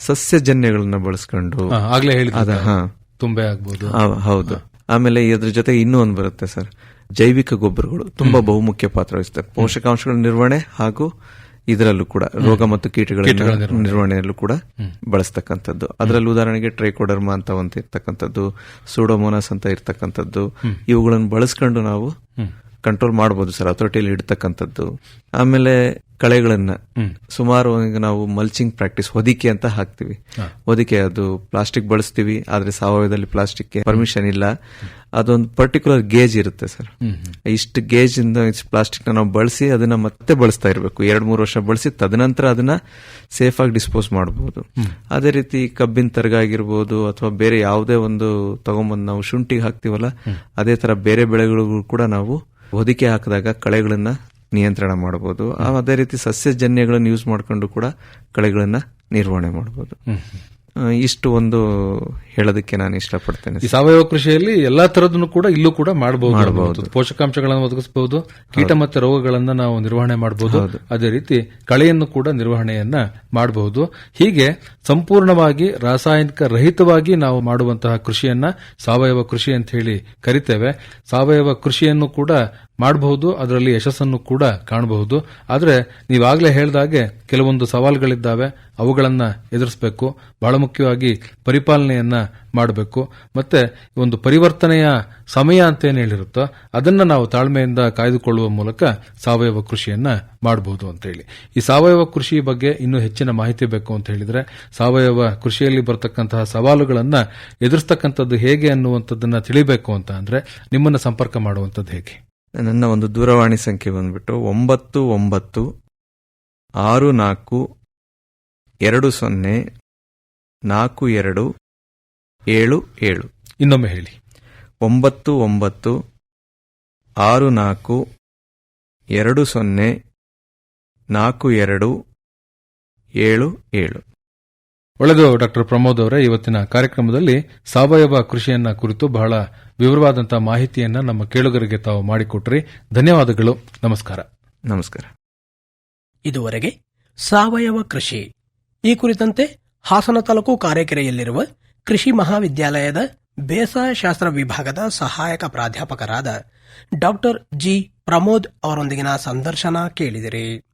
ಸಸ್ಯಜನ್ಯಗಳನ್ನ ಬಳಸ್ಕೊಂಡು ಆಗ್ಲೇ ಹೇಳಿದ ತುಂಬೆ ಆಗ್ಬೋದು. ಹೌದು. ಆಮೇಲೆ ಇದ್ರ ಜೊತೆ ಇನ್ನೂ ಒಂದು ಬರುತ್ತೆ ಸರ್. ಜೈವಿಕ ಗೊಬ್ಬರಗಳು ತುಂಬಾ ಬಹುಮುಖ್ಯ ಪಾತ್ರ ವಹಿಸುತ್ತೆ ಪೋಷಕಾಂಶಗಳ ನಿರ್ವಹಣೆ ಹಾಗೂ ಇದರಲ್ಲೂ ಕೂಡ ರೋಗ ಮತ್ತು ಕೀಟಗಳ ನಿರ್ವಹಣೆಯಲ್ಲೂ ಕೂಡ ಬಳಸ್ತಕ್ಕಂಥದ್ದು. ಅದರಲ್ಲಿ ಉದಾಹರಣೆಗೆ ಟ್ರೈಕೋಡರ್ಮಾ ಅಂತ ಒಂದು ಇರ್ತಕ್ಕಂಥದ್ದು ಸೂಡೋಮೋನಾಸ್ ಅಂತ ಇರ್ತಕ್ಕಂಥದ್ದು ಇವುಗಳನ್ನು ಬಳಸ್ಕೊಂಡು ನಾವು ಕಂಟ್ರೋಲ್ ಮಾಡಬಹುದು ಸರ್ ಅಥಾರಿಟಿಯಲ್ಲಿ ಇಡ್ತಕ್ಕಂಥದ್ದು. ಆಮೇಲೆ ಕಳೆಗಳನ್ನ. ಸುಮಾರು ನಾವು ಮಲ್ಚಿಂಗ್ ಪ್ರಾಕ್ಟೀಸ್ ಹೊದಿಕೆ ಅಂತ ಹಾಕ್ತಿವಿ. ಹೊದಿಕೆ ಅದು ಪ್ಲಾಸ್ಟಿಕ್ ಬಳಸ್ತೀವಿ ಆದ್ರೆ ಸಾವಯವದಲ್ಲಿ ಪ್ಲಾಸ್ಟಿಕ್ ಪರ್ಮಿಷನ್ ಇಲ್ಲ. ಅದೊಂದು ಪರ್ಟಿಕ್ಯುಲರ್ ಗೇಜ್ ಇರುತ್ತೆ ಸರ್. ಇಷ್ಟು ಗೇಜ್ ಇಂದ ಪ್ಲಾಸ್ಟಿಕ್ನ ನಾವು ಬಳಸಿ ಅದನ್ನ ಮತ್ತೆ ಬಳಸ್ತಾ ಇರಬೇಕು. ಎರಡ್ ಮೂರು ವರ್ಷ ಬಳಸಿ ತದನಂತರ ಅದನ್ನ ಸೇಫ್ ಆಗಿ ಡಿಸ್ಪೋಸ್ ಮಾಡಬಹುದು ಅದೇ ರೀತಿ ಕಬ್ಬಿನ ತರ್ಗ ಆಗಿರ್ಬೋದು ಅಥವಾ ಬೇರೆ ಯಾವುದೇ ಒಂದು ತಗೊಂಬಂದು ನಾವು ಶುಂಠಿಗೆ ಹಾಕ್ತಿವಲ್ಲ ಅದೇ ತರ ಬೇರೆ ಬೆಳೆಗಳಿಗೂ ಕೂಡ ನಾವು ಹೊದಿಕೆ ಹಾಕಿದಾಗ ಕಳೆಗಳನ್ನ ನಿಯಂತ್ರಣ ಮಾಡಬಹುದು. ಅದೇ ರೀತಿ ಸಸ್ಯಜನ್ಯಗಳನ್ನು ಯೂಸ್ ಮಾಡಿಕೊಂಡು ಕೂಡ ಕಳೆಗಳನ್ನ ನಿರ್ವಹಣೆ ಮಾಡಬಹುದು. ಇಷ್ಟು ಒಂದು ಹೇಳೋದಕ್ಕೆ ನಾನು ಇಷ್ಟಪಡ್ತೇನೆ ಈ ಸಾವಯವ ಕೃಷಿಯಲ್ಲಿ ಎಲ್ಲಾ ತರದನ್ನು ಕೂಡ ಇಲ್ಲೂ ಕೂಡ ಮಾಡಬಹುದು ಪೋಷಕಾಂಶಗಳನ್ನು ಒದಗಿಸಬಹುದು ಕೀಟ ಮತ್ತು ರೋಗಗಳನ್ನು ನಾವು ನಿರ್ವಹಣೆ ಮಾಡಬಹುದು. ಅದೇ ರೀತಿ ಕಳೆಯನ್ನು ಕೂಡ ನಿರ್ವಹಣೆಯನ್ನ ಮಾಡಬಹುದು. ಹೀಗೆ ಸಂಪೂರ್ಣವಾಗಿ ರಾಸಾಯನಿಕ ರಹಿತವಾಗಿ ನಾವು ಮಾಡುವಂತಹ ಕೃಷಿಯನ್ನ ಸಾವಯವ ಕೃಷಿ ಅಂತ ಹೇಳಿ ಕರಿತೇವೆ. ಸಾವಯವ ಕೃಷಿಯನ್ನು ಕೂಡ ಮಾಡಬಹುದು ಅದರಲ್ಲಿ ಯಶಸ್ಸನ್ನು ಕೂಡ ಕಾಣಬಹುದು. ಆದರೆ ನೀವಾಗಲೇ ಹೇಳಿದಾಗೆ ಕೆಲವೊಂದು ಸವಾಲುಗಳಿದ್ದಾವೆ. ಅವುಗಳನ್ನ ಎದುರಿಸಬೇಕು. ಬಹಳ ಮುಖ್ಯವಾಗಿ ಪರಿಪಾಲನೆಯನ್ನ ಮಾಡಬೇಕು. ಮತ್ತೆ ಒಂದು ಪರಿವರ್ತನೆಯ ಸಮಯ ಅಂತ ಏನು ಹೇಳಿರುತ್ತೋ, ಅದನ್ನ ನಾವು ತಾಳ್ಮೆಯಿಂದ ಕಾಯ್ದುಕೊಳ್ಳುವ ಮೂಲಕ ಸಾವಯವ ಕೃಷಿಯನ್ನ ಮಾಡಬಹುದು ಅಂತ ಹೇಳಿ ಈ ಸಾವಯವ ಕೃಷಿ ಬಗ್ಗೆ ಇನ್ನೂ ಹೆಚ್ಚಿನ ಮಾಹಿತಿ ಬೇಕು ಅಂತ ಹೇಳಿದ್ರೆ, ಸಾವಯವ ಕೃಷಿಯಲ್ಲಿ ಬರತಕ್ಕಂತಹ ಸವಾಲುಗಳನ್ನ ಎದುರಿಸ್ತಕ್ಕಂಥದ್ದು ಹೇಗೆ ಅನ್ನುವಂಥದ್ದನ್ನ ತಿಳಿಬೇಕು ಅಂತ ಅಂದ್ರೆ, ನಿಮ್ಮನ್ನ ಸಂಪರ್ಕ ಮಾಡುವಂಥದ್ದು ಹೇಗೆ? ನನ್ನ ಒಂದು ದೂರವಾಣಿ ಸಂಖ್ಯೆ ಬಂದ್ಬಿಟ್ಟು ಒಂಬತ್ತು ಒಂಬತ್ತು ಆರು ನಾಲ್ಕು ಎರಡು ಸೊನ್ನೆ ನಾಲ್ಕು ಎರಡು ಏಳು ಏಳು. ಇನ್ನೊಮ್ಮೆ ಹೇಳಿ. ಒಂಬತ್ತು ಒಂಬತ್ತು ಆರು ನಾಲ್ಕು ಎರಡು ಸೊನ್ನೆ ನಾಲ್ಕು ಎರಡು ಏಳು ಏಳು. ಒಳ್ಳೆದು ಡಾಕ್ಟರ್ ಪ್ರಮೋದ್ ಅವರೇ ಇವತ್ತಿನ ಕಾರ್ಯಕ್ರಮದಲ್ಲಿ ಸಾವಯವ ಕೃಷಿಯನ್ನ ಕುರಿತು ಬಹಳ ವಿವರವಾದಂತಹ ಮಾಹಿತಿಯನ್ನ ನಮ್ಮ ಕೇಳುಗರಿಗೆ ತಾವು ಮಾಡಿಕೊಟ್ರಿ. ಧನ್ಯವಾದಗಳು. ನಮಸ್ಕಾರ. ನಮಸ್ಕಾರ. ಇದುವರೆಗೆ ಸಾವಯವ ಕೃಷಿ ಈ ಕುರಿತಂತೆ ಹಾಸನ ತಾಲೂಕು ಕಾರೆಕೆರೆಯಲ್ಲಿರುವ ಕೃಷಿ ಮಹಾವಿದ್ಯಾಲಯದ ಬೇಸಾಯಶಾಸ್ತ್ರ ವಿಭಾಗದ ಸಹಾಯಕ ಪ್ರಾಧ್ಯಾಪಕರಾದ ಡಾಕ್ಟರ್ ಜಿ ಪ್ರಮೋದ್ ಅವರೊಂದಿಗಿನ ಸಂದರ್ಶನ ಕೇಳಿದಿರಿ.